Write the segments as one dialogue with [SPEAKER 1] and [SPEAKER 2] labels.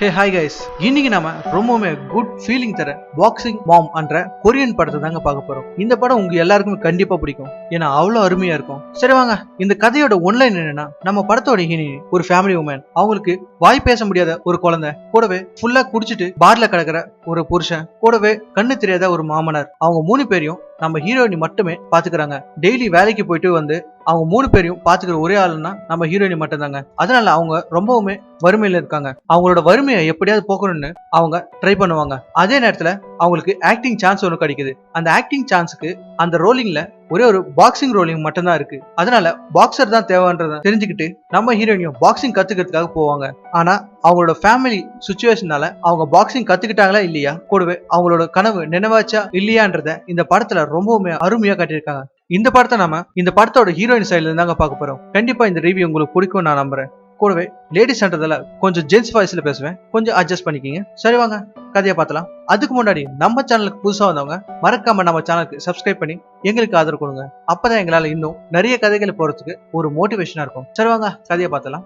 [SPEAKER 1] Hey hi guys இன்னைக்கு நாம ரொம்பவுமே குட் ஃபீலிங் தர பாக்ஸிங் மாம் என்ற கொரியன் படத்தை தாங்க பார்க்க போறோம். இந்த படம் உங்க எல்லாருக்குமே கண்டிப்பா பிடிக்கும். ஏன்னா அவ்வளவு அருமையா இருக்கும். சரி வாங்க இந்த கதையோட ஒன்லைன் என்னன்னா நம்ம படத்தோட ஹீனி ஒரு ஃபேமிலி உமன் அவங்களுக்கு வாய் பேச முடியாத ஒரு குழந்தை கூடவே ஃபுல்லா குடிச்சிட்டு பார்ல கிடக்குற ஒரு புருஷன் கூடவே கண்ணு தெரியாத ஒரு மாமனார் அவங்க மூணு பேரையும் நம்ம ஹீரோயினி மட்டுமே பாத்துக்கிறாங்க. டெய்லி வேலைக்கு போயிட்டு வந்து அவங்க மூணு பேரையும் பாத்துக்கிற ஒரே ஆளுன்னா நம்ம ஹீரோயினி மட்டும்தாங்க. அதனால அவங்க ரொம்பவுமே வறுமையில இருக்காங்க. அவங்களோட வறுமையை எப்படியாவது போக்கணும்னு அவங்க ட்ரை பண்ணுவாங்க. அதே நேரத்துல அவங்களுக்கு ஆக்டிங் சான்ஸ் ஒன்று கிடைக்குது. அந்த ஆக்டிங் சான்ஸுக்கு அந்த ரோலிங்ல ஒரே ஒரு பாக்ஸிங் ரோலிங் மட்டும்தான் இருக்கு. அதனால பாக்ஸர் தான் தேவைன்றத தெரிஞ்சுக்கிட்டு நம்ம ஹீரோயினியும் பாக்ஸிங் கத்துக்கிறதுக்காக போவாங்க. ஆனா அவங்களோட ஃபேமிலி சுச்சுவேஷனால அவங்க பாக்ஸிங் கத்துக்கிட்டாங்களா இல்லையா? கூடவே அவங்களோட கனவு நினைவாச்சா இல்லையான்றத இந்த படத்துல ரொம்பவுமே அருமையா காட்டியிருக்காங்க. இந்த படத்தை நாம இந்த படத்தோட ஹீரோயின் சைடுல இருந்தாங்க பார்க்க போறோம். கண்டிப்பா இந்த ரிவ்யூ உங்களுக்கு பிடிக்கும் நான் நம்புறேன். கூடவே லேடிஸ்ன்றதுல கொஞ்சம் ஜென்ஸ் வாய்ஸ்ல பேசுவேன். கொஞ்சம் அட்ஜஸ்ட் பண்ணிக்கிங்க. சரி வாங்க கதையை பார்த்தலாம். அதுக்கு முன்னாடி நம்ம சேனலுக்கு புதுசா வந்தவங்க மறக்காம நம்ம சேனலுக்கு சப்ஸ்கிரைப் பண்ணி எங்களுக்கு ஆதரவு கொடுங்க. அப்பதான் எங்களால இன்னும் நிறைய கதைகள் போறதுக்கு ஒரு மோட்டிவேஷனா இருக்கும். சரி வாங்க கதையை பார்த்தலாம்.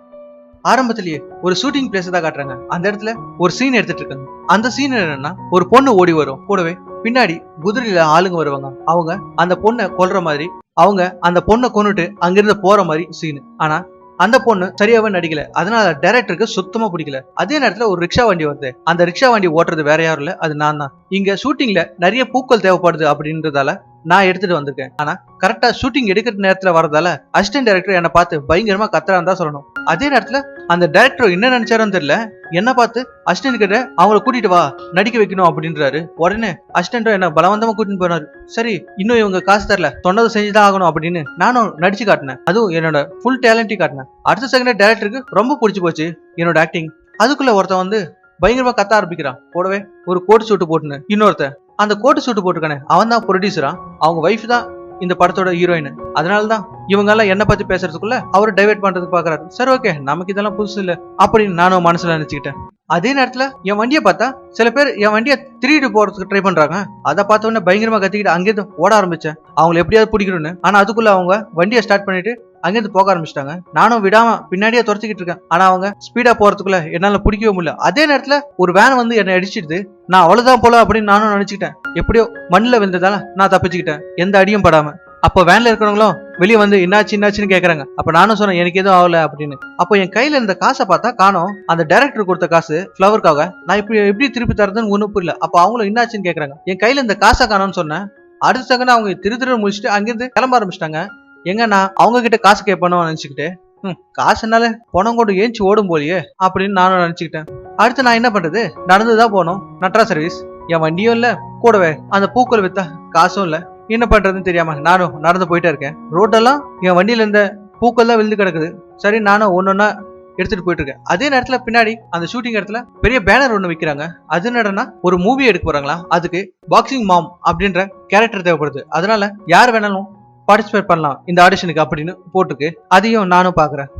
[SPEAKER 1] ஆரம்பத்திலேயே ஒரு ஷூட்டிங் பிளேஸ் தான் காட்டுறாங்க. அந்த இடத்துல ஒரு சீன் எடுத்துட்டு இருக்காங்க. அந்த சீன் என்னன்னா ஒரு பொண்ணு ஓடி வரும். கூடவே பின்னாடி குதிரையில ஆளுங்க வருவாங்க. அவங்க அந்த பொண்ணை கொல்ற மாதிரி அவங்க அந்த பொண்ணை கொன்னுட்டு அங்கிருந்து போற மாதிரி சீனு ஆனா அந்த பொண்ணு சரியாவே நடிக்கல. அதனால டைரக்டருக்கு சுத்தமா பிடிக்கல. அதே நேரத்துல ஒரு ரிக்ஷா வண்டி வருது. அந்த ரிக்ஷா வண்டி ஓட்டுறது வேற யாரும் இல்ல. அது நான் தான். இங்க ஷூட்டிங்ல நிறைய பூக்கள் தேவைப்படுது அப்படின்றதால நான் எடுத்துட்டு வந்திருக்கேன். ஆனா கரெக்டா ஷூட்டிங் எடுக்கிற நேரத்துல வரதால அசிஸ்டன்ட் டைரக்டர் என்ன பார்த்து பயங்கரமா கத்துறான் தான் சொல்லணும். அதே நேரத்துல அந்த டைரக்டர் என்ன நினைச்சாருன்னு தெரியல. என்ன பார்த்து அசிஸ்டன்ட் கிட்ட அவங்கள கூட்டிட்டு வா நடிக்க வைக்கணும் அப்படின்றாரு. உடனே அசிஸ்டன்ட்டும் என்ன பலவந்தமா கூட்டிட்டு போனாரு. சரி இன்னும் இவங்க காசு தரல சொன்னதை செஞ்சுதான் ஆகணும் அப்படின்னு நானும் நடிச்சு காட்டினேன். அதுவும் என்னோட ஃபுல் டேலண்டி காட்டினேன். அடுத்த செகண்ட் டேரக்டருக்கு ரொம்ப பிடிச்சி போச்சு என்னோட ஆக்டிங் அதுக்குள்ள ஒருத்தன் வந்து பயங்கரமா கத்த ஆரம்பிக்கிறான். கூடவே ஒரு கோட் சூட்டு போட்டுன்னு. இன்னொருத்தன் அந்த கோட்டு சூட்டு போட்டுக்கானே அவன் தான் ப்ரொடியூசரா அவங்க ஒய்ஃப் தான் இந்த படத்தோட ஹீரோயின் அதனால தான் இவங்க எல்லாம் என்ன பத்தி பேசுறதுக்குள்ள அவர் டைவெர்ட் பண்றதுக்கு பாக்குறாரு. சரி ஓகே நமக்கு இதெல்லாம் புதுசு இல்ல அப்படின்னு நானும் மனசுல நினைச்சுக்கிட்டேன். அதே நேரத்துல என் வண்டியை பார்த்தா சில பேர் என் வண்டியை திருடி போறதுக்கு ட்ரை பண்றாங்க. அதை பார்த்த உடனே பயங்கரமா கத்திக்கிட்டு அங்கிருந்து ஓட ஆரம்பிச்சேன். அவங்களை எப்படியாவது பிடிக்கணும்னு. ஆனா அதுக்குள்ள அவங்க வண்டியை ஸ்டார்ட் பண்ணிட்டு அங்கிருந்து போக ஆரம்பிச்சிட்டாங்க. நானும் விடாம பின்னாடியே துரத்திக்கிட்டு இருக்கேன். ஆனா அவங்க ஸ்பீடா போறதுக்குள்ள என்னால பிடிக்கவே முடியல. அதே நேரத்துல ஒரு வேன் வந்து என்னை அடிச்சிடுது. நான் அவ்வளவுதான் போல அப்படின்னு நானும் நினைச்சுக்கிட்டேன். எப்படியோ மண்ணில் விழுந்ததால நான் தப்பிச்சுக்கிட்டேன். எந்த அடியும் படாம. அப்போ வேன்ல இருக்கிறவங்களும் வெளியே வந்து என்னாச்சு என்னாச்சுன்னு கேக்குறாங்க. அப்ப நானும் சொன்னேன் எனக்கு எதுவும் ஆகல அப்படின்னு. அப்போ என் கையில இருந்த காசை பார்த்தா காணும். அந்த டைரக்டர் கொடுத்த காசு ஃப்ளவருக்காக நான் இப்படி எப்படி திருப்பி தரதுன்னு ஒன்றும் புரியல. அப்போ அவங்களும் என்னாச்சுன்னு கேக்குறாங்க. என் கையில இந்த காசை காணோம்னு சொன்னேன். அடுத்த செகண்ட் அவங்க திரு திரு முடிச்சுட்டு அங்கிருந்து கிளம்ப ஆரம்பிச்சிட்டாங்க. எங்க அவங்க கிட்ட காசு கேட்பணும் நினைச்சுக்கிட்டு ம் காசுனால பணம் கொண்டு ஏஞ்சி ஓடும் போலியே அப்படின்னு நானும் நினைச்சுக்கிட்டேன். அடுத்து நான் என்ன பண்றது? நடந்துதான் போனோம் நட்ரா சர்வீஸ். என் வண்டியும் இல்ல. கூடவே அந்த பூக்கள் வித்தா காசும் இல்ல. என்ன பண்றதுன்னு தெரியாம நானும் நடந்து போயிட்டே இருக்கேன். ரோட்டெல்லாம் என் வண்டியில இருந்த பூக்கள் தான் விழுந்து கிடக்குது. சரி நானும் ஒன்னொன்னா எடுத்துட்டு போயிட்டு இருக்கேன். அதே நேரத்துல பின்னாடி அந்த ஷூட்டிங் இடத்துல பெரிய பேனர் ஒன்று விற்கிறாங்க அது என்னடனா ஒரு மூவி எடுக்க போறாங்களா? அதுக்கு பாக்ஸிங் மாம் அப்படின்ற கேரக்டர் தேவைப்படுது. அதனால யார் வேணாலும் பார்ட்டிசிபேட் பண்ணலாம். இந்த ஆடிஷனுக்கு அப்படின்னு போட்டிருக்கு அதையும் நானும் பாக்குறேன்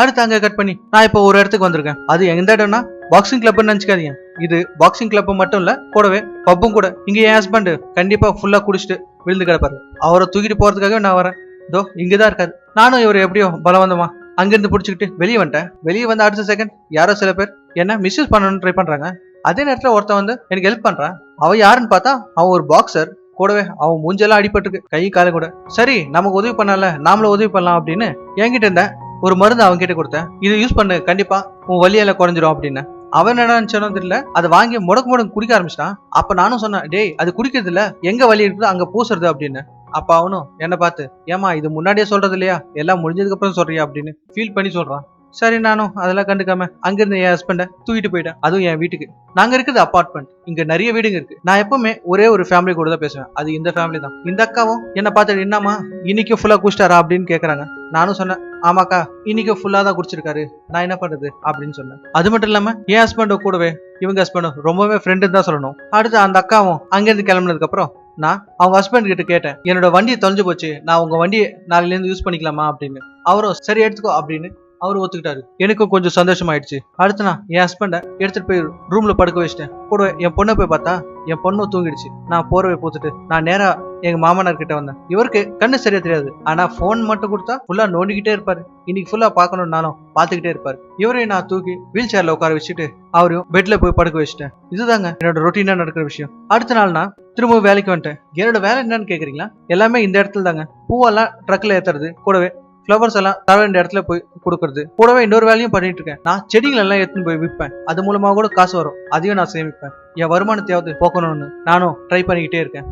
[SPEAKER 1] அடுத்து அங்க கட் பண்ணி நான் இப்போ ஒரு இடத்துக்கு வந்திருக்கேன். அது எந்த இடம்னா பாக்ஸிங் கிளப்னு நினைச்சுக்காதீங்க. இது பாக்ஸிங் கிளப் மட்டும் இல்ல கூடவே பப்பும் கூட. இங்க என் ஹஸ்பண்ட் கண்டிப்பா ஃபுல்லா குடிச்சிட்டு விழுந்து கிடப்பாரு. அவரை தூக்கிட்டு போறதுக்காகவே நான் வரேன். இதோ இங்கதான் இருக்காரு. நானும் இவர் எப்படியோ பலவந்தமா அங்கிருந்து பிடிச்சிக்கிட்டு வெளியே வந்துட்டேன். வெளியே வந்து அடுத்த செகண்ட் யாரோ சில பேர் என்ன மிஸ்யூஸ் பண்ணணும்னு ட்ரை பண்றாங்க. அதே நேரத்தில் ஒருத்தன் வந்து எனக்கு ஹெல்ப் பண்றான். அவ யாருன்னு பார்த்தா அவன் ஒரு பாக்ஸர் கூடவே அவன் மூஞ்செல்லாம் அடிபட்டுருக்கு. கை காலை கூட. சரி நமக்கு உதவி பண்ணல நாமளும் உதவி பண்ணலாம் அப்படின்னு என்கிட்ட இருந்தேன் ஒரு மருந்து அவன் கிட்ட கொடுத்தேன். இதை யூஸ் பண்ணு கண்டிப்பா உன் வலியெல்லாம் குறைஞ்சிரும் அப்படின்னு. அவன் என்ன நினைச்சானோ தெரியல. அதை வாங்கி முடக்கு முடக்கு குடிக்க ஆரம்பிச்சிட்டான். அப்ப நானும் சொன்னேன் டேய் அது குடிக்கிறது இல்ல. எங்க வலி இருக்குதோ? அங்க பூசுறது அப்படின்னு. அப்ப அவனும் என்ன பார்த்து ஏமா இது முன்னாடியே சொல்றது இல்லையா? எல்லாம் முடிஞ்சதுக்கு அப்புறம் சொல்றியா? அப்படின்னு ஃபீல் பண்ணி சொல்றான். சரி நானும் அதெல்லாம் கண்டுக்காம அங்கிருந்து என் ஹஸ்பண்டை தூக்கிட்டு போயிட்டேன். அதுவும் என் வீட்டுக்கு. நாங்க இருக்குது அப்பார்ட்மெண்ட் இங்க நிறைய வீடுங்க இருக்கு. நான் எப்பவுமே ஒரே ஒரு ஃபேமிலி கூட தான் பேசுவேன். அது இந்த ஃபேமிலி தான். இந்த அக்காவும் என்ன பார்த்துட்டு என்னம்மா இன்னைக்கு ஃபுல்லா குடிச்சிட்டாரா? அப்படின்னு கேக்குறாங்க. நானும் சொன்னேன் ஆமாக்கா இன்னைக்கு ஃபுல்லா தான் குடிச்சிருக்காரு. நான் என்ன பண்றது? அப்படின்னு சொன்னேன். அது மட்டும் இல்லாம என் ஹஸ்பண்டும் கூடவே இவங்க ஹஸ்பண்டும் ரொம்பவே ஃப்ரெண்டு தான் சொல்லணும். அடுத்து அந்த அக்காவும் அங்கிருந்து கிளம்புனதுக்கு அப்புறம் நான் அவங்க ஹஸ்பண்ட் கிட்ட கேட்டேன் என்னோட வண்டியை தொலைஞ்சு போச்சு. நான் உங்க வண்டியை நாளைலேருந்து யூஸ் பண்ணிக்கலாமா? அப்படின்னு. அவரும் சரி எடுத்துக்கோ அப்படின்னு அவர் ஒத்துக்கிட்டாரு. எனக்கும் கொஞ்சம் சந்தோஷமாயிடுச்சு. அடுத்து நான் என் ஹஸ்பண்டை எடுத்துட்டு போய் ரூம்ல படுக்க வச்சிட்டேன். கூட என் பொண்ணை போய் பார்த்தா என் பொண்ணும் தூங்கிடுச்சு. நான் போறவை போத்துட்டு நான் நேரா எங்க மாமனார் கிட்ட வந்தேன். இவருக்கு கண்ணு சரியா தெரியாது. ஆனா போன் மட்டும் கொடுத்தா ஃபுல்லா நோண்டிக்கிட்டே இருப்பாரு. இன்னைக்கு ஃபுல்லா பாக்கணும்னாலும் பாத்துக்கிட்டே இருப்பாரு. இவரையும் நான் தூக்கி வீல் சேர்ல உட்கார வச்சுட்டு அவரையும் பெட்ல போய் படுக்க வச்சுட்டேன். இதுதாங்க என்னோட ரொட்டீனா நடக்கிற விஷயம். அடுத்த நாள் நான் திரும்ப வேலைக்கு வந்துட்டேன். என்னோட வேலை என்னன்னு கேக்குறீங்களா? எல்லாமே இந்த இடத்துல தாங்க பூவெல்லாம் ட்ரக்ல ஏத்துறது. கூடவே ஃப்ளவர்ஸ் எல்லாம் தர வேண்டிய இடத்துல போய் கொடுக்கறது. கூடவே இன்னொரு வேலையும் பண்ணிட்டு இருக்கேன். நான் செடிகள் எல்லாம் எடுத்துன்னு போய் விற்பேன் அது மூலமா கூட காசு வரும். அதையும் நான் சேமிப்பேன். என் வருமானத்தையாவது போக்கணும்னு நானும் ட்ரை பண்ணிக்கிட்டே இருக்கேன்.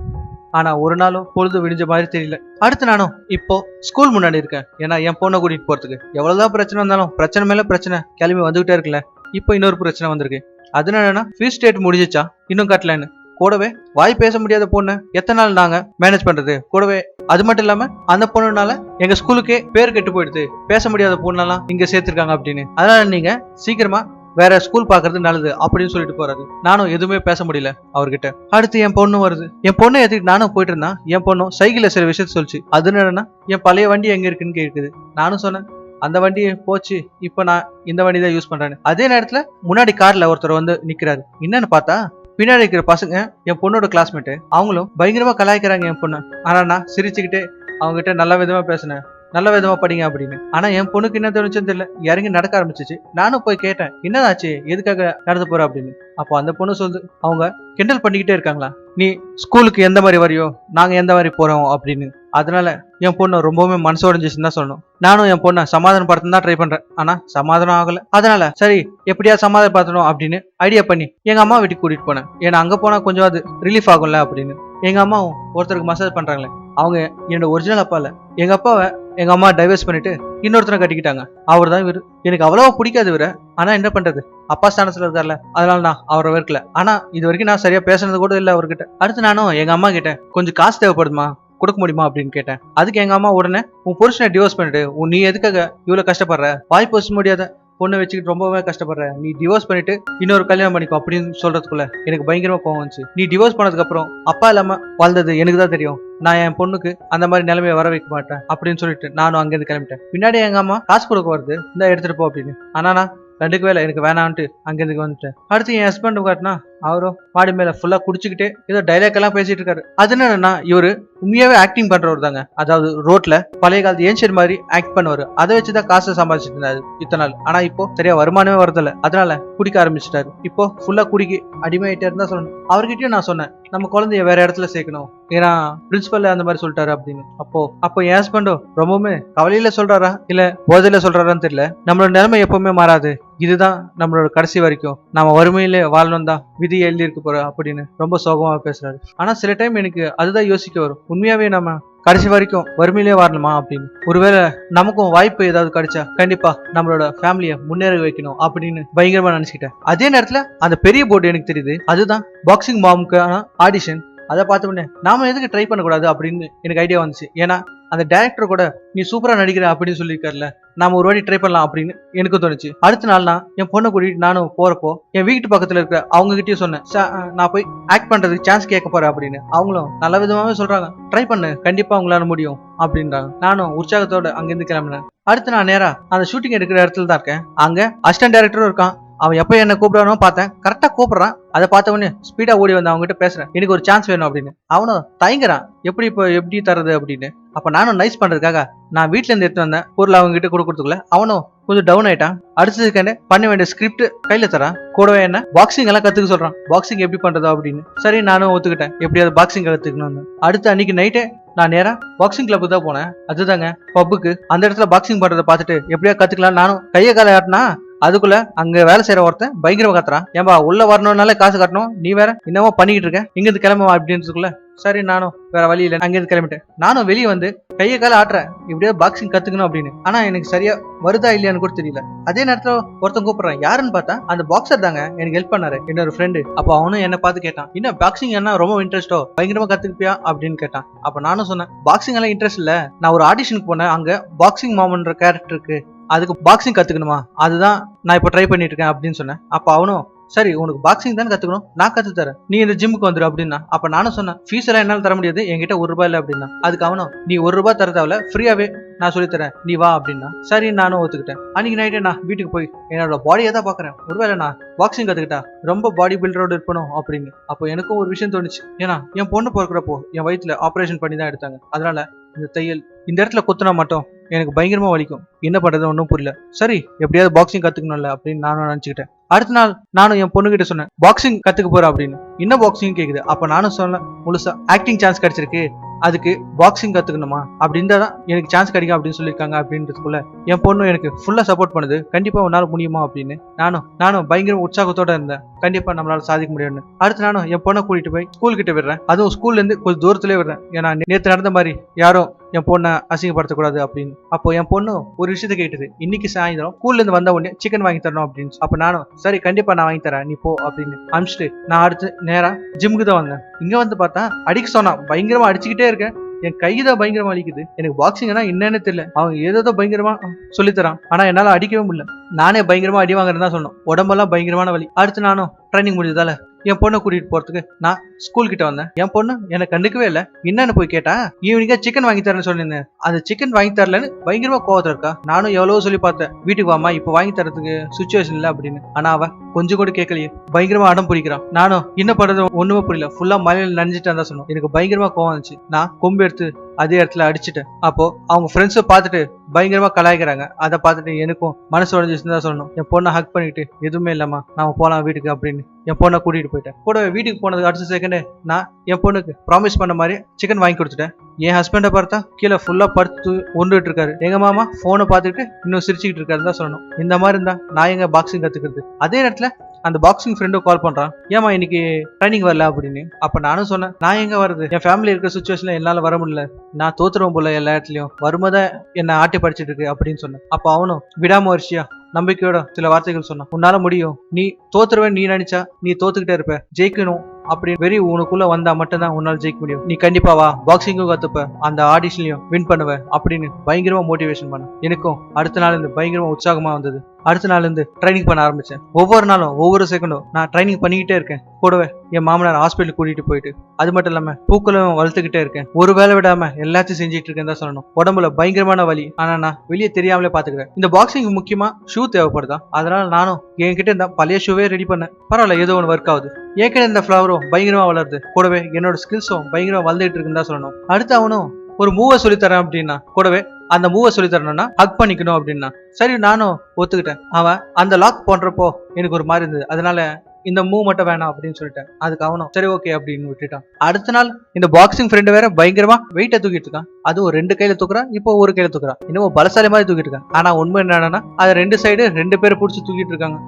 [SPEAKER 1] ஆனா ஒரு நாளும் பொழுது விடிஞ்ச மாதிரி தெரியல. அடுத்து நானும் இப்போ ஸ்கூல் முன்னாடி இருக்கேன். ஏன்னா என் பொண்ணை கூட்டிட்டு போறதுக்கு. எவ்வளவுதான் பிரச்சனை இருந்தாலும் பிரச்சனை மேல பிரச்சனை. கிளம்பி வந்துகிட்டே இருக்கல. இப்போ இன்னொரு பிரச்சனை வந்திருக்கு. அது என்னன்னா ஃபீஸ் டேட் முடிஞ்சிச்சா? இன்னும் கட்டலன்னு. கூடவே வாய் பேச முடியாத பொண்ணு எத்தனை நாள் நாங்க மேனேஜ் பண்றது? கூடவே அது மட்டும் இல்லாம அந்த பொண்ணுனால எங்க ஸ்கூலுக்கே பேர் கெட்டு போயிடுது. பேச முடியாத பொண்ணெல்லாம் இங்க சேர்த்திருக்காங்க அப்படின்னு. அதனால நீங்க சீக்கிரமா வேற ஸ்கூல் பாக்குறது நல்லது அப்படின்னு சொல்லிட்டு போறாரு. நானும் எதுவுமே பேச முடியல அவர்கிட்ட. அடுத்து என் பொண்ணு வருது. என் பொண்ணை ஏத்திட்டு நானும் போயிட்டு இருந்தான் என் பொண்ணும் சைக்கிள்ல சில விஷயத்த சொல்லிச்சு. அது என்னன்னா என் பழைய வண்டி எங்க இருக்குன்னு கேக்குது. நானும் சொன்னேன் அந்த வண்டி போச்சு இப்போ நான் இந்த வண்டி தான் யூஸ் பண்றேன் அதே நேரத்துல முன்னாடி கார்ல ஒருத்தர் வந்து நிக்கிறாரு. என்னன்னு பார்த்தா பின்னாடி இருக்கிற பசங்க என் பொண்ணோட கிளாஸ்மேட்டு அவங்களும் பயங்கரமா கலாய்க்கிறாங்க என் பொண்ணு. ஆனா நான் சிரிச்சுக்கிட்டே அவங்ககிட்ட நல்ல விதமா பேசினேன். நல்ல விதமா படிங்க அப்படின்னு. ஆனா என் பொண்ணுக்கு என்ன தோணுச்சுன்னு தெரியல. இறங்கி நடக்க ஆரம்பிச்சிச்சு. நானும் போய் கேட்டேன் என்னதாச்சு? எதுக்காக நடந்து போற? அப்படின்னு. அப்போ அந்த பொண்ணு சொல்லுது அவங்க கிண்டல் பண்ணிக்கிட்டே இருக்காங்களா? நீ ஸ்கூலுக்கு எந்த மாதிரி வரையோ நாங்க எந்த மாதிரி போறோம்? அப்படின்னு. அதனால என் பொண்ணு ரொம்பவுமே மனசு உடஞ்சிச்சுன்னு தான் சொல்லணும். நானும் என் பொண்ணை சமாதானப்படுத்த தான் ட்ரை பண்றேன். ஆனா சமாதானம் ஆகல. அதனால சரி எப்படியா சமாதானப்படுத்தணும் அப்படின்னு ஐடியா பண்ணி எங்க அம்மா வீட்டுக்கு கூட்டிட்டு போனேன். ஏன்னா அங்க போனா கொஞ்சம் அது ரிலீஃப் ஆகும்ல அப்படின்னு. எங்க அம்மாவும் ஒருத்தருக்கு மசாஜ் பண்றாங்களே. அவங்க என்னோட ஒரிஜினல் அப்பா இல்ல. எங்க அப்பாவை எங்க அம்மா டைவர்ஸ் பண்ணிட்டு இன்னொருத்தனை கட்டிக்கிட்டாங்க. அவர் தான் இவர். எனக்கு அவ்வளவா பிடிக்காது இவர. ஆனா என்ன பண்றது? அப்பா ஸ்தானத்துல இருக்கார்ல. அதனால நான் அவரை வெறுக்கல. ஆனா இது வரைக்கும் நான் சரியா பேசுனது கூட இல்ல அவர்கிட்ட. அடுத்து நானும் எங்க அம்மா கிட்ட கொஞ்சம் காசு தேவைப்படுமா கொடுக்க முடியுமா அப்படின்னு கேட்டேன். அதுக்கு எங்க அம்மா உடனே உன் புருஷனை டிவோர்ஸ் பண்ணிட்டு உன் நீ எதுக்காக இவ்வளவு கஷ்டப்படுற? வாய் பேச முடியாத பொண்ணை வச்சுக்கிட்டு ரொம்பவே கஷ்டப்படுற. நீ டிவோர்ஸ் பண்ணிட்டு இன்னொரு கல்யாணம் பண்ணிக்கோ அப்படின்னு சொல்றதுக்குள்ள எனக்கு பயங்கரமா கோவம் வந்துச்சு. நீ டிவோர்ஸ் பண்ணதுக்கு அப்புறம் அப்பா இல்லாம வாழ்ந்தது எனக்கு தான் தெரியும். நான் என் பொண்ணுக்கு அந்த மாதிரி நிலைமையை வர வைக்க மாட்டேன் அப்படின்னு சொல்லிட்டு நானும் அங்கிருந்து கிளம்பிட்டேன். பின்னாடி எங்க அம்மா காசு கொடுக்க வருது. இந்த எடுத்துட்டு போ அப்படின்னு. ஆனா நான் ரெண்டுக்கு வேலை எனக்கு வேணான்ட்டு அங்கிருந்து வந்துட்டேன். அடுத்து என் ஹஸ்பண்ட் காட்டினா அவரும் மாடி மேல ஃபுல்லா குடிச்சுக்கிட்டு ஏதோ டைலாக் எல்லாம் பேசிட்டு இருக்காரு. அது என்னன்னா இவரு உண்மையாவே ஆக்டிங் பண்றவர் தாங்க அதாவது ரோட்ல பழைய காலத்து ஏன்சர் மாதிரி ஆக்ட் பண்ணுவாரு. அதை வச்சுதான் காசு சம்பாதிச்சிட்டு இருந்தாரு இத்தனை நாள். ஆனா இப்போ சரியா வருமானமே வரதில்ல. அதனால குடிக்க ஆரம்பிச்சிட்டாரு. இப்போ ஃபுல்லா குடிக்கி அடிமையாயிட்டே இருந்தா சொல்லணும். அவர்கிட்டயும் நான் சொன்னேன் நம்ம குழந்தைய வேற இடத்துல சேர்க்கணும். ஏன்னா பிரின்சிபல் அந்த மாதிரி சொல்லிட்டாரு அப்படின்னு. அப்போ அப்போ என் ஹஸ்பண்டோ ரொம்பவுமே கவலையில சொல்றாரா? இல்ல போதையில சொல்றாரான்னு தெரியல. நம்மளோட நிலைமை எப்பவுமே மாறாது. இதுதான் நம்மளோட கடைசி வரைக்கும். நாம வறுமையிலே வாழணும் தான் விதி எழுதியிருக்க போற அப்படின்னு ரொம்ப சோகமா பேசுறாரு. ஆனா சில டைம் எனக்கு அதுதான் யோசிக்க வரும். உண்மையாவே நம்ம கடைசி வரைக்கும் வறுமையிலே வாழணுமா அப்படின்னு. ஒருவேளை நமக்கும் வாய்ப்பு ஏதாவது கிடைச்சா கண்டிப்பா நம்மளோட ஃபேமிலியை முன்னேற வைக்கணும் அப்படின்னு பயங்கரமா நினைச்சுக்கிட்டேன். அதே நேரத்துல அந்த பெரிய போர்டு எனக்கு தெரியுது. அதுதான் பாக்ஸிங் மாமுக்கான ஆடிஷன் அதை பார்த்த உடனே நாம எதுக்கு ட்ரை பண்ணக்கூடாது அப்படின்னு எனக்கு ஐடியா வந்துச்சு. ஏன்னா அந்த டேரக்டர் கூட நீ சூப்பரா நடிக்கிற அப்படின்னு சொல்லியிருக்காருல நாம ஒரு வாட்டி ட்ரை பண்ணலாம் அப்படின்னு எனக்கு தோணுச்சு. அடுத்த நாள் நான் என் பொண்ணை கூட்டிட்டு நானும் போறப்போ என் வீட்டு பக்கத்துல இருக்கிற அவங்க கிட்டயும் சொன்னேன் நான் போய் ஆக்ட் பண்றதுக்கு சான்ஸ் கேட்க போறேன் அப்படின்னு. அவங்களும் நல்ல விதமாவே சொல்றாங்க ட்ரை பண்ணு கண்டிப்பா உங்களால முடியும் அப்படின்றாங்க. நானும் உற்சாகத்தோட அங்கிருந்து கிளம்பினேன். அடுத்து நான் நேரா அந்த ஷூட்டிங் எடுக்கிற இடத்துல தான் இருக்கேன். அங்க அசிஸ்டன்ட் டைரக்டரும் இருக்கான். அவன் எப்போ என்ன கூப்பிடானோ பார்த்தேன். கரெக்டா கூப்பிடுறான். அதை பார்த்த உடனே ஸ்பீடா ஓடி வந்து அவங்க கிட்ட பேசுறேன். எனக்கு ஒரு சான்ஸ் வேணும் அப்படின்னு. அவனும் தயங்குறான். எப்படி இப்போ எப்படி தர்றது? அப்படின்னு. அப்ப நானும் நைஸ் பண்றதுக்காக நான் வீட்ல இருந்து எடுத்து வந்தேன் பொருள் அவங்க கிட்ட கொடுக்கறதுக்குள்ள அவனும் கொஞ்சம் டவுன் ஆயிட்டான். அடுத்ததுக்கான பண்ண வேண்டிய ஸ்கிரிப்ட் கையில தரான். கூடவே என்ன? பாக்ஸிங் எல்லாம் கத்துக்க சொல்றான். பாக்ஸிங் எப்படி பண்றதா அப்படின்னு. சரி நானும் ஒத்துக்கிட்டேன். எப்படியாவது பாக்ஸிங் கத்துக்கணும்னு அடுத்த அன்னைக்கு நைட்டே நான் நேரா பாக்ஸிங் கிளப்பு தான் போனேன். அதுதாங்க பப்புக்கு அந்த இடத்துல பாக்ஸிங் பண்றத பார்த்துட்டு எப்படியா கத்துக்கலாம் நானும் கையை காலை ஆட்டினா அதுக்குள்ள அங்க வேலை செய்யற ஒருத்தன் பயங்கரமா கத்துறான். ஏன்பா உள்ள வரணும்னால காசு கட்டணும். நீ வேற என்னவோ பண்ணிக்கிட்டு இருக்க. இங்க இருந்து கிளம்புவா அப்படின்றதுக்குள்ள சரி நானும் வேற வழி இல்லை அங்கிருந்து கிளம்பிட்டேன். நானும் வெளியே வந்து கையை கால ஆட்டுறேன். இப்படியே பாக்ஸிங் கத்துக்கணும் அப்படின்னு. ஆனா எனக்கு சரியா வருதா இல்லையான்னு கூட தெரியல. அதே நேரத்துல ஒருத்தன் கூப்பிடுறான். யாருன்னு பார்த்தா அந்த பாக்ஸர் தாங்க எனக்கு ஹெல்ப் பண்ணாரு என்னோட ஃப்ரெண்டு அப்போ அவனும் என்ன பார்த்து கேட்டான் இன்னும் பாக்ஸிங் என்ன ரொம்ப இன்ட்ரெஸ்டோ பயங்கரமா கத்துக்கிப்பியா? அப்படின்னு கேட்டான். அப்ப நானும் சொன்னேன் பாக்ஸிங் எல்லாம் இன்ட்ரெஸ்ட் இல்ல. நான் ஒரு ஆடிஷனுக்கு போனேன். அங்க பாக்ஸிங் மாமன்ற கேரக்டருக்கு அதுக்கு பாக்ஸிங் கத்துக்கணுமா? அதுதான் நான் இப்போ ட்ரை பண்ணிட்டு இருக்கேன் அப்படின்னு சொன்னேன். அப்ப அவனும் சரி உனக்கு பாக்ஸிங் தானே கத்துக்கணும்? நான் கத்து தரேன் நீ இந்த ஜிம்முக்கு வந்துரு அப்படின்னா. அப்ப நானும் சொன்னேன் ஃபீஸ் எல்லாம் என்னால தர முடியாது என்கிட்ட ஒரு ரூபாய் இல்லை அப்படின்னா. அதுக்கு அவனும் நீ ஒரு ரூபாய் தர தேவையில்ல ஃப்ரீயாவே நான் சொல்லித்தரேன் நீ வா அப்படின்னா. சரி நானும் ஒத்துக்கிட்டேன். அன்னைக்கு நைட்டே நான் வீட்டுக்கு போய் என்னோட பாடியை தான் பாக்குறேன். ஒருவேளை நான் பாக்ஸிங் கத்துக்கிட்டா ரொம்ப பாடி பில்டரோட இருப்பணும் அப்படின்னு. அப்போ எனக்கும் ஒரு விஷயம் தோணுச்சு. ஏன்னா என் பொண்ணு பிறக்கிறப்போ என் வயிற்றுல ஆப்ரேஷன் பண்ணி தான் எடுத்தாங்க. அதனால இந்த தையல் இந்த இடத்துல குத்துனா மட்டும் எனக்கு பயங்கரமா வலிக்கும். என்ன பண்றது ஒன்றும் புரியல. சரி எப்படியாவது பாக்ஸிங் கத்துக்கணும்ல அப்படின்னு நானும் நினச்சிக்கிட்டேன். அடுத்த நாள் நானும் என் பொண்ணுகிட்ட சொன்னேன் பாக்ஸிங் கத்துக்க போற அப்படின்னு. என்ன பாக்ஸிங் கேக்குது. அப்ப நானும் சொன்னேன் முழுசா ஆக்டிங் சான்ஸ் கிடைச்சிருக்கு. அதுக்கு பாக்ஸிங் கத்துக்கணுமா? அப்படின்னு தான் எனக்கு சான்ஸ் கிடைக்கும் அப்படின்னு சொல்லியிருக்காங்க அப்படின்றதுக்குள்ள என் பொண்ணு எனக்கு ஃபுல்லா சப்போர்ட் பண்ணுது. கண்டிப்பா உன்னால முடியுமா அப்படின்னு. நானும் நானும் பயங்கர உற்சாகத்தோட இருந்தேன். கண்டிப்பா நம்மளால சாதிக்க முடியும்னு. அடுத்து நானும் என் பொண்ணை கூட்டிட்டு போய் ஸ்கூல் கிட்ட விடுறேன். அதுவும் ஸ்கூல்ல இருந்து கொஞ்சம் தூரத்துலேயே விடுறேன். ஏன்னா நேற்று நடந்த மாதிரி யாரும் என் பொண்ணை அசிங்கப்படுத்தக்கூடாது அப்படின்னு. அப்போ என் பொண்ணு ஒரு விஷயத்த கேட்டது. இன்னைக்கு சாயந்தரம் ஸ்கூல்ல இருந்து வந்த உடனே சிக்கன் வாங்கி தரணும் அப்படின்னு. அப்ப நானும் சரி கண்டிப்பா நான் வாங்கி தரேன். நீ போ அப்படின்னு அனுப்பிச்சிட்டு நான் அடுத்து நேரா ஜிம்முக்கு தான் வந்தேன். இங்க வந்து பார்த்தா அடிக்க சொன்னா பயங்கரமா அடிச்சுக்கிட்டே இருக்கேன். என் கை தான் பயங்கரமா அடிக்குது எனக்கு பாக்ஸிங்னா என்னன்னு தெரியல. அவன் ஏதோ பயங்கரமா சொல்லித்தரான். ஆனா என்னால அடிக்கவே முடியல. நானே பயங்கரமா அடி வாங்குறதா தான் சொன்னோம். உடம்பெல்லாம் பயங்கரமான வலி. அடுத்து நானும் ட்ரைனிங் முடிஞ்சதால என் பொண்ணை கூட்டிட்டு போறதுக்கு நான் ஸ்கூல் கிட்ட வந்தேன். என் பொண்ணு எனக்கு கண்டுக்கவே இல்லை. என்னன்னு போய் கேட்டா ஈவினிங்கா சிக்கன் வாங்கி தரேன்னு சொல்லியிருந்தேன். அந்த சிக்கன் வாங்கி தரலன்னு பயங்கரமா கோவத்துல இருக்கா. நானும் எவ்வளவோ சொல்லி பார்த்தேன். வீட்டுக்கு வாமா இப்போ வாங்கி தரதுக்கு சுச்சுவேஷன் இல்லை அப்படின்னு. ஆனா அவ கொஞ்சம் கூட கேட்கலையே. பயங்கரமா அடம் பிடிக்கிறான். நானும் என்ன பண்றது ஒண்ணுமே புரியல. ஃபுல்லா மலையில நனைஞ்சிட்டு தான் சொன்னோம். எனக்கு பயங்கரமா கோவம் வந்துச்சு. நான் கொம்பு எடுத்து அதே இடத்துல அடிச்சுட்டேன் அப்போ அவங்க ஃப்ரெண்ட்ஸும் பார்த்துட்டு பயங்கரமா கலாய்க்கிறாங்க. அதை பார்த்துட்டு எனக்கும் மனசு உடஞ்சிச்சுன்னு தான் சொல்லணும். என் பொண்ணை ஹக் பண்ணிட்டு எதுவுமே இல்லாமா நாம போலாம் வீட்டுக்கு அப்படின்னு என் பொண்ணை கூட்டிட்டு போயிட்டேன். கூட வீட்டுக்கு போனதுக்கு அடுத்த செகண்டே நான் என் பொண்ணுக்கு ப்ராமிஸ் பண்ண மாதிரி சிக்கன் வாங்கி கொடுத்துட்டேன். என் ஹஸ்பண்டை பார்த்தா கீழே ஃபுல்லா படுத்து ஒன்றுட்டு இருக்காரு. எங்க மாமா போனை பார்த்துட்டு இன்னும் சிரிச்சுக்கிட்டு இருக்காருன்னு தான் சொல்லணும். இந்த மாதிரி இருந்தா நான் எங்க பாக்ஸிங் கத்துக்கிறது? அதே நேரத்துல அந்த பாக்ஸிங் ஃப்ரெண்டும் கால் பண்றான். ஏமா இன்னைக்கு ட்ரைனிங் வரல அப்படின்னு. அப்ப நானும் சொன்னேன் நான் எங்க வருது என் ஃபேமிலி இருக்கிற சுச்சுவேஷன்ல என்னால வர முடியல. நான் தோத்துருவோம் போல எல்லா இடத்துலயும். வரும்போதே என்ன ஆட்டி படிச்சிட்டு இருக்கு அப்படின்னு சொன்னேன். அப்ப அவனும் விடாமுயற்சியா நம்பிக்கையோட சில வார்த்தைகள் சொன்னான். உன்னால முடியும். நீ தோத்துருவேன் நீ நினைச்சா நீ தோத்துக்கிட்டே இருப்ப. ஜெயிக்கணும். அப்படி வெறி உனக்குள்ள வந்தா மட்டும்தான் உன்னால ஜெயிக்க முடியும். நீ கண்டிப்பா வா. பாக்ஸிங்கும் கத்துப்ப. அந்த ஆடிஷன்லயும் வின் பண்ணுவ. அப்படின்னு பயங்கரமா மோட்டிவேஷன் பண்ண எனக்கும் அடுத்த நாள் இருந்து பயங்கரமா உற்சாகமா வந்தது. அடுத்த நாள் இருந்து ட்ரைனிங் பண்ண ஆரம்பிச்சேன். ஒவ்வொரு நாளும் ஒவ்வொரு செகண்டும் நான் ட்ரைனிங் பண்ணிக்கிட்டே இருக்கேன். கூடவே என் மாமனார் ஹாஸ்பிட்டல் கூட்டிட்டு போயிட்டு அது மட்டும் இல்லாம பூக்களும் வளர்த்துக்கிட்டே இருக்கேன். ஒரு வேலை விடாம எல்லாத்தையும் செஞ்சுட்டு இருக்கேன் தான் சொல்லணும். உடம்புல பயங்கரமான வலி. ஆனா நான் வெளியே தெரியாமலே பாத்துக்கிறேன் இந்த பாக்ஸிங் முக்கியமா ஷூ தேவைப்படுதா? அதனால நானும் என்கிட்ட இந்த பழைய ஷூவே ரெடி பண்ணேன். பரவாயில்ல ஏதோ ஒன்று ஒர்க் ஆகுது. என்கிட்ட இந்த ஃப்ளவரும் பயங்கரமா வளருது. கூடவே என்னோட ஸ்கில்ஸும் பயங்கரமா வளர்ந்துட்டு இருக்குன்னு தான் சொல்லணும். அடுத்து அவனும் ஒரு மூவை சொல்லித்தரேன் அப்படின்னா கூடவே அந்த மூவை சொல்லி தரணும்னா ஹக் பண்ணிக்கணும் அப்படின்னா. சரி நானும் ஒத்துக்கிட்டேன். அவன் அந்த லாக் போன்றப்போ எனக்கு ஒரு மாதிரி இருந்தது. அதனால இந்த மூவ் மட்டும் வேணாம் அப்படின்னு சொல்லிட்டேன். அதுக்கு அவனும் சரி ஓகே அப்படின்னு விட்டுட்டான். அடுத்த நாள் இந்த பாக்ஸிங் ஃப்ரெண்டு வேற பயங்கரமா வெயிட்டை தூக்கிட்டு இருக்கான். அதுவும் ரெண்டு கையில தூக்குறான் இப்போ ஒரு கையில தூக்குறான். இன்னும் பலசாலி மாதிரி தூக்கிட்டு இருக்கான். ஆனா உண்மை என்னன்னா அது ரெண்டு சைடு ரெண்டு பேரும் பிடிச்சி தூக்கிட்டு இருக்காங்க.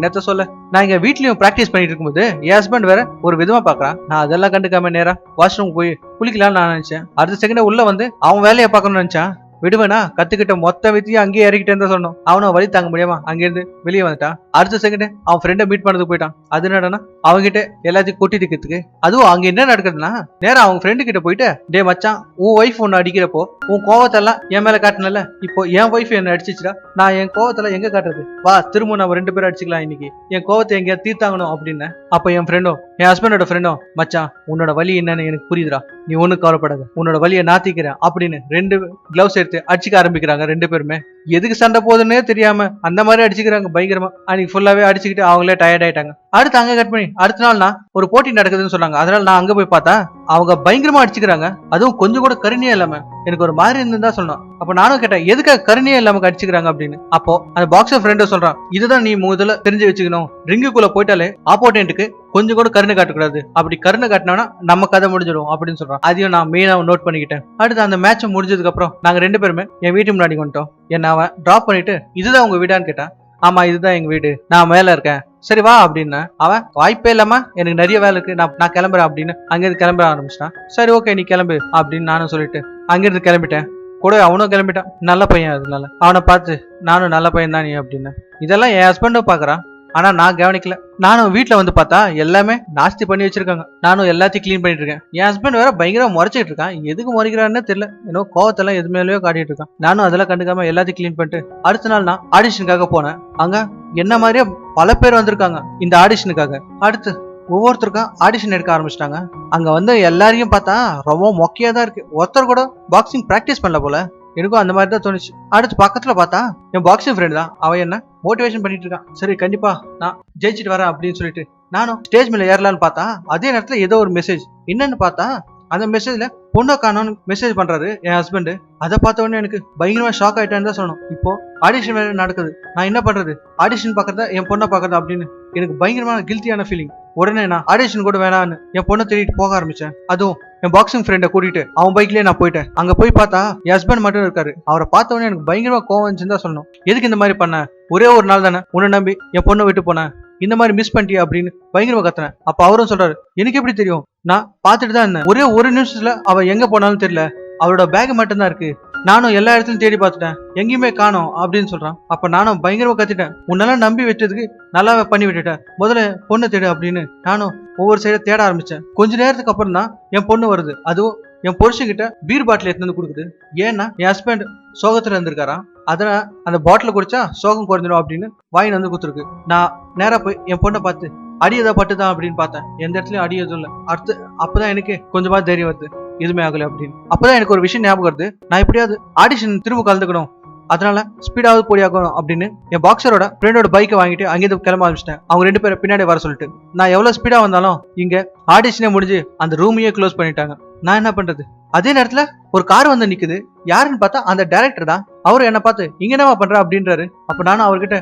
[SPEAKER 1] என்னத்த சொல்ல? நான் இங்க வீட்லயும் பிராக்டிஸ் பண்ணிட்டு இருக்கும்போது என் ஹஸ்பண்ட் வேற ஒரு விதமா பாக்குறான். நான் அதெல்லாம் கண்டுக்காம நேரா வாஷ்ரூம் போய் குளிக்கலாம்னு நான் நினைச்சேன். அடுத்த செகண்ட் உள்ள வந்து அவன் வேலையை பார்க்கணும்னு நினைச்சான். விடுவேனா? கத்துக்கிட்ட மொத்த வித்தியும் அங்கேயே இறக்கிட்டே தான் சொன்னோம். அவனும் வழி தாங்க முடியாமா அங்கிருந்து வெளியே வந்துட்டான். அடுத்த செகண்ட் அவன் ஃப்ரெண்டை மீட் பண்ணதுக்கு போயிட்டான். அது என்னடனா அவங்ககிட்ட எல்லாத்தையும் கொட்டிட்டு இருக்கிறதுக்கு. அதுவும் அங்க என்ன நடக்குதுன்னா நேரம் அவங்க ஃப்ரெண்டு கிட்ட போயிட்டு டே மச்சான் உன் ஒய்ஃப் ஒன்னு அடிக்கிறப்போ உன் கோவத்தெல்லாம் என் மேல காட்டினல இப்போ என் ஒய்ஃப் என்ன அடிச்சிச்சுடா. நான் என் கோவத்தெல்லாம் எங்க காட்டுறது? வா திரும்ப நம்ம ரெண்டு பேரும் அடிச்சுக்கலாம் இன்னைக்கு. என் கோவத்தை எங்கேயா தீர்த்தாங்கணும் அப்படின்னு. அப்ப என் ஃப்ரெண்டும் என் ஹஸ்பண்டோட ஃப்ரெண்டும் மச்சான் உன்னோட வலி என்னன்னு எனக்கு புரியுதுடா. நீ ஒன்றும் கவலைப்படாத. உன்னோட வழியை நாத்திக்கிறேன் அப்படின்னு ரெண்டு கிளவுஸ் எடுத்து அடிச்சுக்க ஆரம்பிக்கிறாங்க ரெண்டு பேருமே. எதுக்கு சண்டை போகுதுன்னே தெரியாம அந்த மாதிரி அடிச்சுக்கிறாங்க பயங்கரமா. அன்னைக்கு ஃபுல்லாவே அடிச்சுக்கிட்டு அவங்களே டயர்ட் ஆயிட்டாங்க. அடுத்து அங்க கட் பண்ணி அடுத்த நாள் நான் ஒரு போட்டி நடக்குதுன்னு சொன்னாங்க. அதனால நான் அங்க போய் பார்த்தா அவங்க பயங்கரமா அடிச்சுக்கிறாங்க. அதுவும் கொஞ்சம் கூட கருணையே இல்லாம. எனக்கு ஒரு மாதிரி இருந்துன்னு தான் சொன்னோம் அப்ப நானும் கேட்டேன் எதுக்காக கருணையே இல்லாம அடிச்சுக்கிறாங்க அப்படின்னு. அப்போ அந்த பாக்ஸர் ஃப்ரெண்டோ சொல்றான் இதுதான் நீ முதல்ல தெரிஞ்சு வச்சுக்கணும். ரிங்குக்குள்ள போயிட்டாலே ஆப்போனண்ட்டுக்கு கொஞ்சம் கூட கருணை காட்டக்கூடாது. அப்படி கருணை காட்டினா நம்ம கதை முடிஞ்சிடும் அப்படின்னு சொல்றான். அதையும் நான் மெயினா நோட் பண்ணிக்கிட்டேன். அடுத்து அந்த மேட்ச் முடிஞ்சதுக்கு அப்புறம் நாங்க ரெண்டு பேருமே என் வீட்டு முன்னாடி வந்துட்டோம். என்ன அவன் டிராப் பண்ணிட்டு இதுதான் உங்க வீடான்னு கேட்டான். ஆமா இதுதான் எங்க வீடு. நான் மேல இருக்கேன். சரி வா அப்படின்னு. அவன் வாய்ப்பே இல்லாம எனக்கு நிறைய வேலை இருக்கு. நான் நான் கிளம்புறேன் அப்படின்னு அங்கிருந்து கிளம்ப ஆரம்பிச்சிட்டான். சரி ஓகே நீ கிளம்பு அப்படின்னு நானும் சொல்லிட்டு அங்கிருந்து கிளம்பிட்டேன். கூட அவனும் கிளம்பிட்டான். நல்ல பையன் அதனால. அவனை பார்த்து நானும் நல்ல பையன் தான் நீ அப்படின்னு. இதெல்லாம் என் ஹஸ்பண்டும் பாக்குறான். ஆனா நான் கவனிக்கல. நானும் வீட்டுல வந்து பார்த்தா எல்லாமே நாஸ்தி பண்ணி வச்சிருக்காங்க. நானும் எல்லாத்தையும் க்ளீன் பண்ணிட்டு இருக்கேன். என் ஹஸ்பண்ட் வேற பயங்கரமா முறைச்சிட்டு இருக்கான். எதுக்கு முறைக்கிறான்னு தெரியல. ஏன்னோ கோவத்தெல்லாம் எது மேலேயோ காட்டிட்டு இருக்கான். நானும் அதெல்லாம் கண்டுக்காம எல்லாத்தையும் க்ளீன் பண்ணிட்டு அடுத்த நாள் நான் ஆடிஷனுக்காக போனேன். அங்க என்ன மாதிரியே பல பேர் வந்திருக்காங்க இந்த ஆடிஷனுக்காக அடுத்து ஒவ்வொருத்தருக்கும் ஆடிஷன் எடுக்க ஆரம்பிச்சிட்டாங்க. அங்க வந்து எல்லாரையும் பார்த்தா ரொம்ப மொக்கையா தான் இருக்கு. ஒருத்தர் கூட பாக்ஸிங் பிராக்டிஸ் பண்ணல போல. எனக்கும் அந்த மாதிரி தான் தோணுச்சு. அடுத்து பக்கத்துல பார்த்தா என் பாக்ஸிங் ஃப்ரெண்ட் தான். அவன் என்ன மோட்டிவேஷன் பண்ணிட்டு இருக்கான். சரி கண்டிப்பா நான் ஜெயிச்சிட்டு வரேன் அப்படின்னு சொல்லிட்டு நானும் ஸ்டேஜ் மேல ஏறலான்னு பார்த்தா அதே நேரத்துல ஏதோ ஒரு மெசேஜ் என்னன்னு பார்த்தா அந்த மெசேஜ்ல பொண்ணை காணோன்னு மெசேஜ் பண்றாரு என் ஹஸ்பண்ட் அதை பார்த்த உடனே எனக்கு பயங்கரமா ஷாக் ஆயிட்டேன்னு தான் சொல்லணும். இப்போ ஆடிஷன் வேற நடக்குது. நான் என்ன பண்றது? ஆடிஷன் பாக்குறதா என் பொண்ணை பாக்குறதா அப்படின்னு எனக்கு பயங்கரமான கில்ட்டியான ஃபீலிங் உடனே நான் ஆடிஷன் கூட வேணான்னு என் பொண்ணை தேடிட்டு போக ஆரம்பிச்சேன். அதுவும் என் பாக்ஸிங் ஃப்ரெண்டை கூட்டிட்டு அவன் பைக்லயே நான் போயிட்டேன். அங்க போய் பார்த்தா என் ஹஸ்பண்ட் மட்டும் இருக்காரு. அவரை பார்த்தவொடனே எனக்கு பயங்கரமா கோவம் வந்துச்சுன்னு தான் சொல்லணும். எதுக்கு இந்த மாதிரி பண்ண? ஒரே ஒரு நாள் தானே. உன்னை நம்பி என் பொண்ணை விட்டு போனேன். இந்த மாதிரி மிஸ் பண்ணிட்டியா அப்படின்னு பயங்கரமா கத்துனேன். அப்ப அவரும் சொல்றாரு எனக்கு எப்படி தெரியும்? நான் பார்த்துட்டு தான் இருந்தேன். ஒரே ஒரு நிமிஷத்துல அவ எங்க போனாலும் தெரியல. அவளோட பேக் மட்டும்தான் இருக்கு. நானும் எல்லா இடத்துலயும் தேடி பார்த்துட்டேன். எங்கேயுமே காணோம் அப்படின்னு சொல்றான். அப்ப நானும் பயங்கரமா கத்திட்டேன். உன்னெல்லாம் நம்பி வச்சதுக்கு நல்லாவே பண்ணி விட்டுட்டேன். முதல்ல பொண்ணை தேடு அப்படின்னு நானும் ஒவ்வொரு சைடை தேட ஆரம்பிச்சேன். கொஞ்ச நேரத்துக்கு அப்புறம் தான் என் பொண்ணு வருது. அதுவும் என் புருஷன்கிட்ட பீர் பாட்டில் எடுத்து வந்து கொடுக்குது. ஏன்னா என் ஹஸ்பண்ட் சோகத்துல இருந்திருக்காராம். அதனால அந்த பாட்டில் குடிச்சா சோகம் குறைஞ்சிடும் அப்படின்னு வாயின் வந்து கொடுத்துருக்கு. நான் நேராக போய் என் பொண்ணை பார்த்து அடி ஏதோ பட்டுதான் அப்படின்னு பார்த்தேன். எந்த இடத்துலயும் அடி எதுவும் இல்லை. அடுத்து அப்பதான் எனக்கு கொஞ்சமா தைரியம் வருது. எதுவுமே ஆகல அப்படின்னு. அப்பதான் எனக்கு ஒரு விஷயம் ஞாபகம் வருது. நான் எப்படியாவது ஆடிஷன் திரும்ப கலந்துக்கணும். அதனால ஸ்பீடாவது போடியாகணும் அப்படின்னு என் பாக்ஸரோட ஃப்ரெண்டோட பைக்கை வாங்கிட்டு அங்கேருந்து கிளம்ப ஆரம்பிச்சிட்டேன். அவங்க ரெண்டு பேரும் பின்னாடி வர சொல்லிட்டு. நான் எவ்வளவு ஸ்பீடா வந்தாலும் இங்க ஆடிஷனே முடிஞ்சு அந்த ரூமையே க்ளோஸ் பண்ணிட்டாங்க. நான் என்ன பண்றது? அதே நேரத்துல ஒரு கார் வந்து நிக்குது. யாருன்னு பார்த்தா அந்த டேரக்டர் தான். அவர் என்ன பார்த்து இங்க என்னவா பண்ற? அப்படின்றாரு. அப்ப நானும் அவர்கிட்ட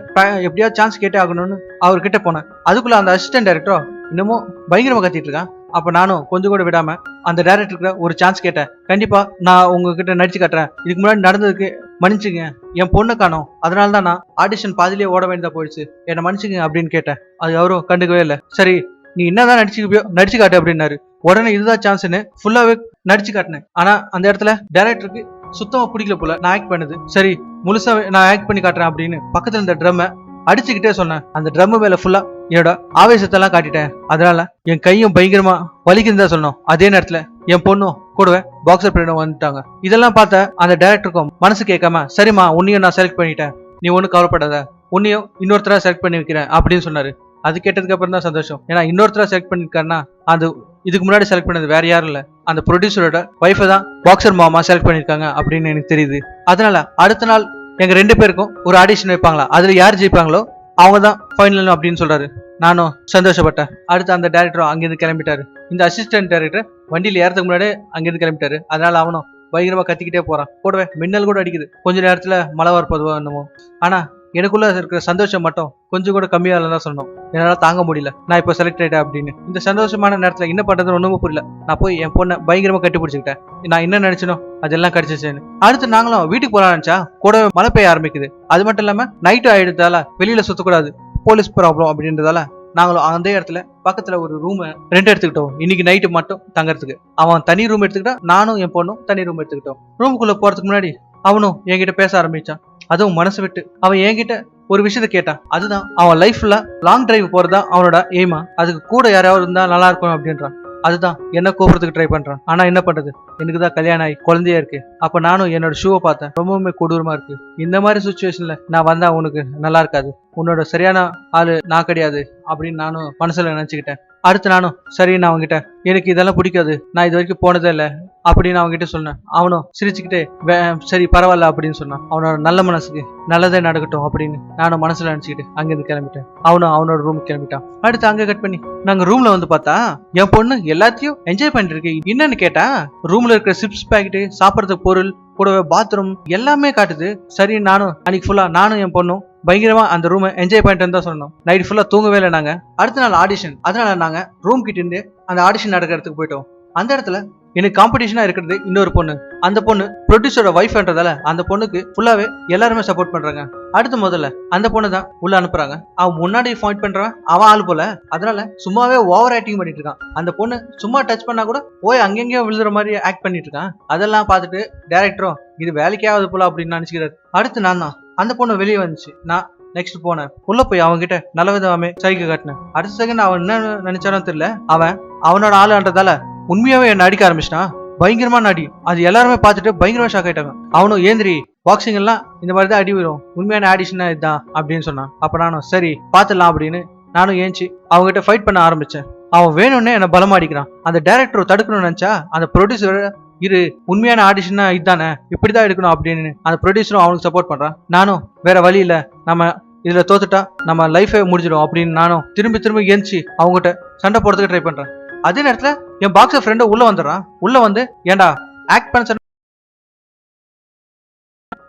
[SPEAKER 1] எப்படியாவது சான்ஸ் கேட்டே ஆகணும்னு அவர்கிட்ட போனேன். அதுக்குள்ள அந்த அசிஸ்டன்ட் டேரக்டரோ இன்னமும் பயங்கரமா கத்திட்டு இருக்கான். அப்போ நானும் கொஞ்சம் கூட விடாமல் அந்த டேரக்டருக்கு ஒரு சான்ஸ் கேட்டேன். கண்டிப்பாக நான் உங்ககிட்ட நடிச்சு காட்டுறேன். இதுக்கு முன்னாடி நடந்ததுக்கு மன்னிச்சுங்க. என் பொண்ணை காணோம். அதனால தான் நான் ஆடிஷன் பாதிலேயே ஓட வேண்டியதாக போயிடுச்சு. என்னை மன்னிச்சுங்க அப்படின்னு கேட்டேன். அது அவரும் கண்டுக்கவே இல்லை. சரி நீ என்னதான் நடிச்சு நடிச்சு காட்டு அப்படின்னாரு. உடனே இதுதான் சான்ஸ்னு ஃபுல்லாவே நடிச்சு காட்டினேன். ஆனா அந்த இடத்துல டேரக்டருக்கு சுத்தமா பிடிக்கல போல. நான் ஆக்ட் பண்ணது. சரி முழுசா நான் ஆக்ட் பண்ணி காட்டுறேன் அப்படின்னு பக்கத்துல இருந்த ட்ரம்மை அடிச்சுக்கிட்டே சொன்னேன். அந்த ட்ரம் மேல ஃபுல்லா என்னோட ஆவேசத்தெல்லாம் காட்டிட்டேன். அதனால என் கையும் பயங்கரமா வலிக்குன்னு தான் சொன்னோம் அதே நேரத்துல என் பொண்ணும் கூடவே பாக்ஸர் பிளேடும் வந்துட்டாங்க. இதெல்லாம் பார்த்த அந்த டைரக்டருக்கும் மனசு கேட்காம சரிம்மா உன்னையும் நான் செலக்ட் பண்ணிட்டேன். நீ ஒன்றும் கவலைப்படாத. உன்னையும் இன்னொருத்தரா செலக்ட் பண்ணி வைக்கிறேன் அப்படின்னு சொன்னாரு. அது கேட்டதுக்கு அப்புறம் தான் சந்தோஷம். ஏன்னா இன்னொருத்தரா செலக்ட் பண்ணிருக்காருன்னா அது இதுக்கு முன்னாடி செலக்ட் பண்ணது வேற யாரும் இல்ல. அந்த ப்ரொடியூசரோட ஒய்ஃபை தான் பாக்ஸர் மாமா செலக்ட் பண்ணிருக்காங்க அப்படின்னு எனக்கு தெரியுது. அதனால அடுத்த நாள் எங்க ரெண்டு பேருக்கும் ஒரு ஆடிஷன் வைப்பாங்களா? அதுல யார் ஜெயிப்பாங்களோ அவங்க தான் ஃபைனல் அப்படின்னு சொல்றாரு. நானும் சந்தோஷப்பட்டேன். அடுத்து அந்த டேரக்டரும் அங்கிருந்து கிளம்பிட்டாரு. இந்த அசிஸ்டன்ட் டேரக்டர் வண்டியில் ஏறதுக்கு முன்னாடி அங்கிருந்து கிளம்பிட்டாரு. அதனால அவனும் பயங்கரமா கத்திக்கிட்டே போறான். கூடவே மின்னல் கூட அடிக்குது. கொஞ்ச நேரத்துல மழை வரப்போதுவோ என்னமோ. ஆனா எனக்குள்ள இருக்கிற சந்தோஷம் மட்டும் கொஞ்சம் கூட கம்மியா இல்லைன்னு சொன்னோம் என்னால தாங்க முடியல. நான் இப்போ செலக்ட் ஆயிட்டேன் அப்படின்னு. இந்த சந்தோஷமான நேரத்துல என்ன பண்றதுன்னு ஒண்ணுமே புரியல. நான் போய் என் பொண்ணை பயங்கரமா கட்டி பிடிச்சிக்கிட்டேன் நான் என்ன நினைச்சனோ அதெல்லாம் கிடைச்சிச்சுன்னு. அடுத்து நாங்களும் வீட்டுக்கு போகலாம் நினைச்சா கூட மழை பெய்ய ஆரம்பிக்குது. அது மட்டும் இல்லாம நைட்டு ஆயிடுறதால வெளியில சுத்தக்கூடாது. போலீஸ் ப்ராப்ளம் அப்படின்றதால நாங்களும் அந்த இடத்துல பக்கத்துல ஒரு ரூம் ரெண்ட் எடுத்துக்கிட்டோம். இன்னைக்கு நைட்டு மட்டும் தங்கறதுக்கு. அவன் தனி ரூம் எடுத்துக்கிட்டா நானும் என் பொண்ணும் தனி ரூம் எடுத்துக்கிட்டோம். ரூமுக்குள்ள போறதுக்கு முன்னாடி அவனும் என்கிட்ட பேச ஆரம்பிச்சான். அதுவும் மனசு விட்டு. அவன் என்கிட்ட ஒரு விஷயத்த கேட்டான். அதுதான் அவன் லைஃப்ல லாங் டிரைவ் போறதா அவனோட எய்மா அதுக்கு கூட யாராவது இருந்தா நல்லா இருக்கும் அப்படின்றான். அதுதான் என்ன கூப்பிடுறதுக்கு ட்ரை பண்றான். ஆனா என்ன பண்றது? எனக்கு தான் கல்யாணம் ஆகி குழந்தையா இருக்கு. அப்ப நானும் என்னோட ஷூவை பார்த்தேன். ரொம்பவுமே கொடூரமா இருக்கு. இந்த மாதிரி சுச்சுவேஷன்ல நான் வந்தா உனக்கு நல்லா இருக்காது. உன்னோட சரியான ஆளு நான் கிடையாது அப்படின்னு நானும் மனசுல நினைச்சுக்கிட்டேன். அடுத்து நானும் சரி நான் அவன்கிட்ட எனக்கு இதெல்லாம் பிடிக்காது நான் இது வரைக்கும் போனதே இல்லை அப்படின்னு அவன்கிட்ட சொன்னேன். அவனும் சிரிச்சுக்கிட்டே "வே- சரி பரவாயில்ல அப்படின்னு சொன்னான். அவனோட நல்ல மனசுக்கு நல்லதே நடக்கட்டும் அப்படின்னு நானும் மனசுல நினைச்சுக்கிட்டு அங்கேருந்து கிளம்பிட்டேன். அவனும் அவனோட ரூமுக்கு கிளம்பிட்டான். அடுத்து அங்கே கட் பண்ணி நாங்கள் ரூம்ல வந்து பார்த்தா என் பொண்ணு எல்லாத்தையும் என்ஜாய் பண்ணிட்டு இருக்கு. என்னன்னு கேட்டா ரூம்ல இருக்கிற சிப்ஸ் பாக்கெட்டு சாப்பிட்றதுக்கு பொருள் கூடவே பாத்ரூம் எல்லாமே காட்டுது. சரி நானும் அன்னைக்கு ஃபுல்லா நானும் என் பொண்ணும் பயங்கரமா அந்த ரூமை என்ஜாய் பண்ணிட்டு தான் சொன்னோம் நைட் ஃபுல்லா தூங்கவே இல்லை நாங்க. அடுத்த நாள் ஆடிஷன் அதனால நாங்க ரூம் கிட்ட இருந்து அந்த ஆடிஷன் நடக்கிற இடத்துக்கு போயிட்டோம். அந்த இடத்துல எனக்கு காம்படிஷனா இருக்கிறது இன்னொரு பொண்ணு. அந்த பொண்ணு ப்ரொடியூசரோட ஒய்ஃப்ன்றதால அந்த பொண்ணுக்கு ஃபுல்லாவே எல்லாருமே சப்போர்ட் பண்றாங்க. அடுத்து முதல்ல அந்த பொண்ணு தான் உள்ள அனுப்புறாங்க. அவன் முன்னாடி ஃபைட் பண்றான் அவன் ஆள் போல. அதனால சும்மாவே ஓவர் ஆக்டிங் பண்ணிட்டு இருக்கான். அந்த பொண்ணு சும்மா டச் பண்ணா கூட போய் அங்கெங்கேயோ விழுற மாதிரி ஆக்ட் பண்ணிட்டு இருக்கான். அதெல்லாம் பார்த்துட்டு டேரக்டரும் இது வேலைக்கே ஆகுது போல அப்படின்னு நினைச்சுக்கிறாரு. அடுத்து நான் தான். அந்த பொண்ணு வெளியே வந்துச்சு. நான் நெக்ஸ்ட் போனேன். உள்ள போய் அவன் கிட்ட நல்ல விதமாமே சைகை காட்டினேன். அடுத்த செகண்ட் அவன் என்ன நினைச்சானோ தெரியல. அவன் அவனோட ஆளுன்றதால உண்மையாவே என்ன அடிக்க ஆரம்பிச்சிட்டான். பயங்கரமா நடி அது எல்லாருமே பார்த்துட்டு பயங்கரமா ஷாக் ஆயிட்டாங்க. அவனும் ஏந்திரி பாக்ஸிங் எல்லாம் இந்த மாதிரி தான் அடி வரும் உண்மையான ஆடிஷனா இதுதான் அப்படின்னு சொன்னான். அப்ப நானும் சரி பாத்துடலாம் அப்படின்னு நானும் ஏஞ்சி அவங்ககிட்ட ஃபைட் பண்ண ஆரம்பிச்சேன். அவன் வேணும்னே என்ன பலமா அடிக்கிறான். அந்த டேரக்டர் தடுக்கணும்னு நினைச்சா அந்த ப்ரொடியூசர் இரு உண்மையான ஆடிஷன்னா இதுதானே இப்படிதான் எடுக்கணும் அப்படின்னு அந்த ப்ரொடியூசரும் அவனுக்கு சப்போர்ட் பண்றான். நானும் வேற வழி இல்ல. நம்ம இதுல தோத்துட்டா நம்ம லைஃபே முடிஞ்சிடும் அப்படின்னு நானும் திரும்பி திரும்பி எந்திச்சு அவங்ககிட்ட சண்டை போடுறதுக்கு ட்ரை பண்றேன். அதே நேரத்துல என் பாக்ஸர் ஃப்ரெண்டு உள்ள வந்துடுறான். உள்ள வந்து ஏன்டா ஆக்ட் பண்ண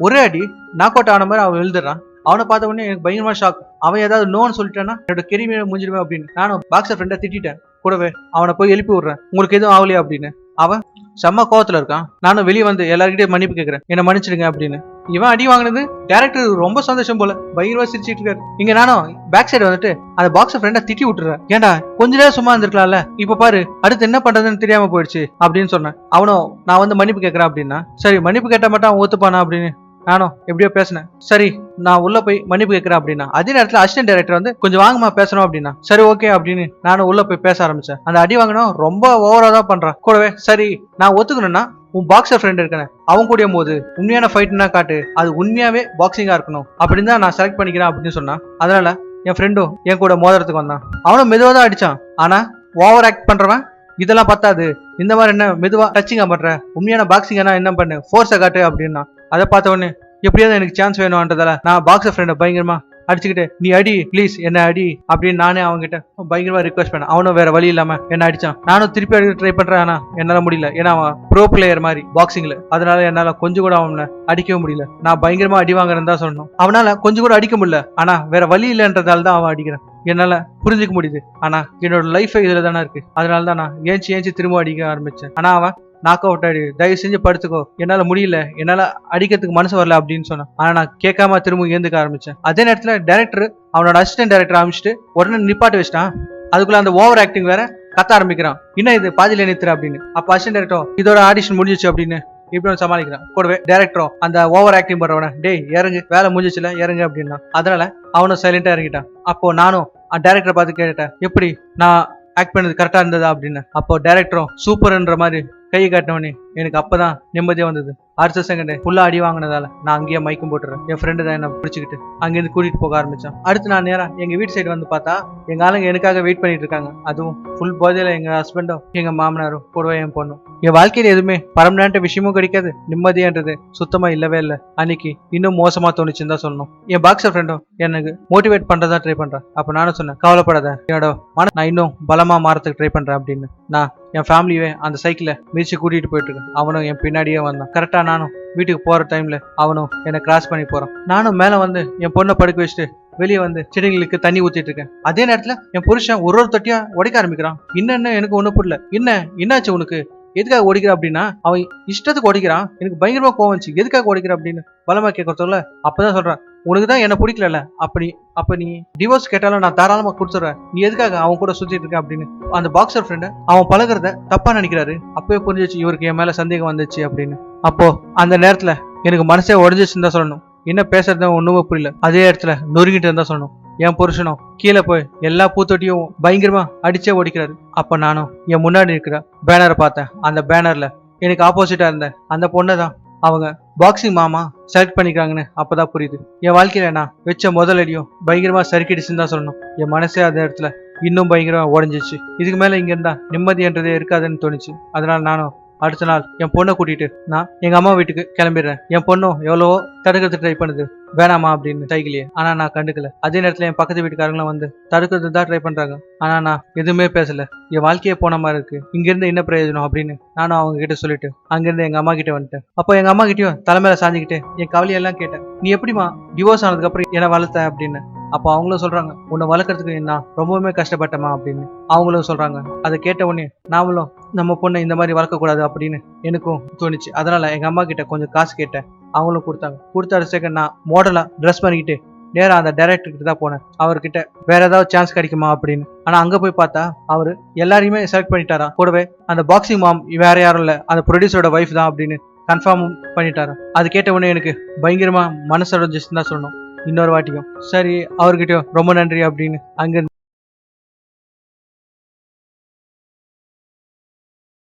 [SPEAKER 1] ஒரே அடி நாக் அவுட் ஆன மாதிரி அவன் எழுதுறான். அவனை பார்த்த உடனே எனக்கு பயங்கரமா ஷாக் அவன் ஏதாவது நோன்னு சொல்லிட்டான்னா என்னோட கெரிமையை முடிஞ்சிடுவேன் அப்படின்னு. நானும் பாக்ஸர் ஃப்ரெண்டை திட்டேன் கூடவே அவனை போய் எழுப்பி விடுறேன். உங்களுக்கு எதுவும் ஆகலையா அப்படின்னு. அவன் செம்ம கோவத்துல இருக்கான். நானும் வெளியே வந்து எல்லாருக்கிட்டே மன்னிப்பு கேட்கறேன் என்ன மன்னிச்சிடுங்க அப்படின்னு. இவன் அடி வாங்கினது டேரக்டர் ரொம்ப சந்தோஷம் போல. பயங்கரமா சிரிச்சிட்டு இருக்காரு. இங்க நானும் பேக் சைடு வந்துட்டு அந்த பாக்ஸ் ஃப்ரெண்டா திட்டி விட்டுறேன். ஏன்டா கொஞ்ச நேரம் சும்மா இருந்திருக்கலாம்ல? இப்ப பாரு அடுத்து என்ன பண்றதுன்னு தெரியாம போயிடுச்சு அப்படின்னு சொன்னேன். அவனும் நான் வந்து மன்னிப்பு கேட்கறேன் அப்படின்னா. சரி மன்னிப்பு கேட்டா மட்டும் அவன் ஒத்துப்பானா அப்படின்னு நானும் எப்படியோ பேசினேன். சரி நான் உள்ள போய் மன்னிப்பு கேட்கிறேன் அப்படின்னா. அதே நேரத்துல அசிஸ்டன்ட் டைரக்டர் வந்து கொஞ்சம் வாங்கம்மா பேசணும் அப்படின்னா. சரி ஓகே அப்படின்னு நானும் உள்ள போய் பேச ஆரம்பிச்சேன். அந்த அடி வாங்கினோம் ரொம்ப ஓவரா தான் பண்றான். கூடவே சரி நான் ஒத்துக்கணும்னா உன் பாக்ஸர் ஃப்ரெண்ட் இருக்கானே அவன் கூடியும் போது உண்மையான ஃபைட்னா காட்டு. அது உண்மையாவே பாக்ஸிங்கா இருக்கணும். அப்படின்னு தான் நான் செலக்ட் பண்ணிக்கிறேன் அப்படின்னு சொன்னான். அதனால என் ஃப்ரெண்டும் என் கூட மோதிரத்துக்கு வந்தான். அவனும் மெதுவாக தான் அடிச்சான். ஆனா ஓவர் ஆக்ட் பண்றவன் இதெல்லாம் பத்தாது. இந்த மாதிரி என்ன மெதுவா டச்சிங்கா பண்ற? உண்மையான பாக்ஸிங் என்ன பண்ணு? ஃபோர்ஸை காட்டு அப்படின்னா அதை பார்த்த உடனே எப்படியாவது எனக்கு சான்ஸ் வேணும்ன்றதால நான் பாக்ஸர் ஃப்ரெண்டை பயங்கரமா அடிச்சுக்கிட்டு நீ அடி ப்ளீஸ் என்ன அடி? அப்படின்னு நானே அவங்ககிட்ட பயங்கரமா ரிக்வஸ்ட் பண்ணேன். அவனும் வேற வழி இல்லாம என்ன அடிச்சான். நானும் திருப்பி அடிக்க ட்ரை பண்றேன் ஆனா என்னால முடியல. ஏன்னா அவன் ப்ரோ பிளேயர் மாதிரி பாக்ஸிங்ல அதனால என்னால கொஞ்சம் கூட அவனை அடிக்கவும் முடியல. நான் பயங்கரமா அடி வாங்குறேன்னு தான் சொல்லணும். அவனால கொஞ்சம் கூட அடிக்க முடியல. ஆனா வேற வழி இல்லைன்றதால தான் அவன் அடிக்கிறான். என்னால புரிஞ்சுக்க முடியுது. ஆனா என்னோட லைஃப் இதுல தானே இருக்கு. அதனால தான் நான் ஏஞ்சி ஏஞ்சி திரும்ப அடிக்க ஆரம்பிச்சேன். ஆனா அவன் நாக் அவுட் ஆயிடு. தயவு செஞ்சு படுத்துக்கோ. என்னால முடியல. என்னால அடிக்கிறதுக்கு மனசு வரல அப்படின்னு சொன்னான். ஆனா நான் கேட்காம திரும்ப ஏந்துக்க ஆரம்பிச்சேன். அதே நேரத்துல டைரக்டர் அவனோட அசிஸ்டன்ட் டைரக்டர் ஆரம்பிச்சுட்டு உடனே நிப்பாட்டு வச்சிட்டான். அதுக்குள்ள அந்த ஓவர் ஆக்டிங் வேற கத்த ஆரம்பிக்கிறான். என்ன இது? பாதியில நிறுத்துற அப்படின்னு. அப்ப அசிஸ்டன்ட் டைரக்டர் இதோட ஆடிஷன் முடிஞ்சிச்சு அப்படின்னு. இப்படி சமாளிக்கிறான். கூடவே டேரக்டரும் அந்த ஓவர் ஆக்டிங் பண்றவன டேய் இறங்கு. வேலை முடிஞ்சிச்சுல இறங்கு அப்படின்னா. அதனால அவனும் சைலண்டா இறங்கிட்டான். அப்போ நானும் டேரக்டரை பார்த்து கேட்டேன் எப்படி? நான் ஆக்ட் பண்ணது கரெக்டா இருந்ததா? அப்படின்னு. அப்போ டேரக்டரும் சூப்பர்ன்ற மாதிரி கையை காட்டினவனே எனக்கு அப்பதான் நிம்மதியா வந்தது. அடுத்த செகண்ட் ஃபுல்லா அடி வாங்கினதால நான் அங்கேயே மயக்கம் போட்டுறேன். என் ஃப்ரெண்டு தான் என்ன பிடிச்சிக்கிட்டு அங்கேருந்து கூட்டிட்டு போக ஆரம்பிச்சான். அடுத்து நான் நேரம் எங்க வீட்டு சைடு வந்து பார்த்தா எங்க ஆளுங்க எனக்காக வெயிட் பண்ணிட்டு இருக்காங்க. அதுவும் ஃபுல் போதையில எங்க ஹஸ்பண்டும் எங்க மாமனாரும் கூடவே என் பொண்ணும். என் வாழ்க்கையில எதுவுமே பர்மனண்ட் விஷயமும் கிடைக்காது. நிம்மதியான்றது சுத்தமா இல்லவே இல்லை. அன்னைக்கு இன்னும் மோசமா தோணுச்சுன்னு தான் சொல்லணும். என் பாக்ஸர் ஃப்ரெண்டும் எனக்கு மோட்டிவேட் பண்றதா ட்ரை பண்றேன். அப்ப நானும் சொன்னேன் கவலைப்படாத. என்னோட மன நான் இன்னும் பலமா மாறதுக்கு ட்ரை பண்றேன் அப்படின்னு. நான் என் ஃபேமிலியே அந்த சைக்கிளை மிதிச்சு கூட்டிட்டு போயிட்டு இருக்கேன். அவனும் என் பின்னாடியே வந்தான். கரெக்டா நானும் வீட்டுக்கு போற டைம்ல அவனும் என்னை கிராஸ் பண்ணி போறான். நானும் மேல வந்து என் பொண்ணை படுக்க வச்சுட்டு வெளியே வந்து செடிகளுக்கு தண்ணி ஊத்திட்டு இருக்கேன். அதே நேரத்துல என் புருஷன் ஒரு ஒரு தொட்டியா உடைக்க ஆரம்பிக்கிறான். இன்னும் எனக்கு ஒண்ணு புரியல. என்ன? என்னாச்சு உனக்கு? எதுக்காக ஓடிக்கிற அப்படின்னா அவன் இஷ்டத்துக்கு ஓடிக்கிறான். எனக்கு பயங்கரமா கோவம் வந்துச்சு. எதுக்காக ஓடிக்கிற அப்படின்னு பலமா கேட்கறதுல அப்பதான் சொல்றான். உனக்கு தான் என்ன பிடிக்கல அப்படி அப்ப நீ டிவோர்ஸ் கேட்டாலும் நான் தாராளமா கொடுத்துறேன் நீ எதுக்காக அவன் கூட சுத்திட்டு இருக்க? அப்படின்னு அந்த பாக்ஸர் ஃப்ரெண்ட அவன் பழகுறத தப்பா நினைக்கிறாரு. அப்பவே புரிஞ்சிச்சு இவருக்கு என் மேல சந்தேகம் வந்துச்சு அப்படின்னு. அப்போ அந்த நேரத்துல எனக்கு மனசே உடஞ்சிச்சுன்னு தான் சொல்லணும். என்ன பேசுறது ஒண்ணுமே புரியல. அதே இடத்துல நொறுங்கிட்டு இருந்தா சொல்லணும் என் புருஷனும் கீழே போய் எல்லா பூத்தொட்டியும் பயங்கரமா அடிச்சே ஓடிக்கிறாரு அப்ப நானும் என் முன்னாடி இருக்கிற பேனரை பார்த்தேன். அந்த பேனர்ல எனக்கு ஆப்போசிட்டா இருந்த அந்த பொண்ணை தான் அவங்க பாக்ஸிங் மாமா செலக்ட் பண்ணிக்கிறாங்கன்னு அப்பதான் புரியுது. என் வாழ்க்கையில நான் வச்ச முதலடியும் பயங்கரமா சறுக்கிடுச்சுன்னு தான் சொல்லணும். என் மனசே அந்த இடத்துல இன்னும் பயங்கரமா உடஞ்சிச்சு. இதுக்கு மேல இங்க இருந்தா நிம்மதின்றதே இருக்காதுன்னு தோணுச்சு. அதனால நானும் அடுத்த நாள் என் பொண்ணை கூட்டிட்டு நான் எங்க அம்மா வீட்டுக்கு கிளம்பிடுறேன். என் பொண்ணும் எவ்வளவோ தடுக்கிறதுக்கு ட்ரை பண்ணுது. வேணாமா அப்படின்னு சைக்கிளையே ஆனா நான் கண்டுக்கல. அதே நேரத்துல என் பக்கத்து வீட்டுக்காரங்களும் வந்து தடுக்கிறது தான் ட்ரை பண்றாங்க. ஆனா நான் எதுவுமே பேசல. என் வாழ்க்கையே போன மாதிரி இருக்கு. இங்க இருந்து என்ன பிரயோஜனம் அப்படின்னு நானும் அவங்க கிட்ட சொல்லிட்டு அங்கிருந்து எங்க அம்மா கிட்ட வந்துட்டேன். அப்போ எங்க அம்மா கிட்டயும் தலைமையில சாஞ்சிக்கிட்டு என் கவலையெல்லாம் கேட்டேன். நீ எப்படிமா டிவோர்ஸ் ஆனதுக்கு அப்புறம் என்ன வளர்த்த? அப்படின்னு. அப்போ அவங்களும் சொல்றாங்க உன்னை வளர்க்கறதுக்கு நான் ரொம்பவுமே கஷ்டப்பட்டமா அப்படின்னு. அவங்களும் சொல்றாங்க. அதை கேட்ட உடனே நாமளும் நம்ம பொண்ணை இந்த மாதிரி வளர்க்கக்கூடாது அப்படின்னு எனக்கும் தோணுச்சு. அதனால எங்க அம்மா கிட்ட கொஞ்சம் காசு கேட்டேன். அவங்களும் கொடுத்தாங்க. கொடுத்த அடுத்த செகண்ட் நான் மாடலாக ட்ரெஸ் பண்ணிக்கிட்டு நேராக அந்த டைரக்டர்கிட்ட தான் போனேன். அவர்கிட்ட வேற ஏதாவது சான்ஸ் கிடைக்குமா? அப்படின்னு. ஆனால் அங்கே போய் பார்த்தா அவர் எல்லாரையுமே செலக்ட் பண்ணிட்டாரா? கூடவே அந்த பாக்ஸிங் மாம் வேற யாரும் இல்லை. அந்த ப்ரொடியூசரோட ஒய்ஃப் தான் அப்படின்னு கன்ஃபார்ம் பண்ணிட்டாரா. அது கேட்ட உடனே எனக்கு பயங்கரமாக மனசடைஞ்சிச்சுன்னு தான் சொல்லணும். இன்னொரு வாட்டியும். சரி அவர்கிட்டயும் ரொம்ப நன்றி அப்படின்னு அங்க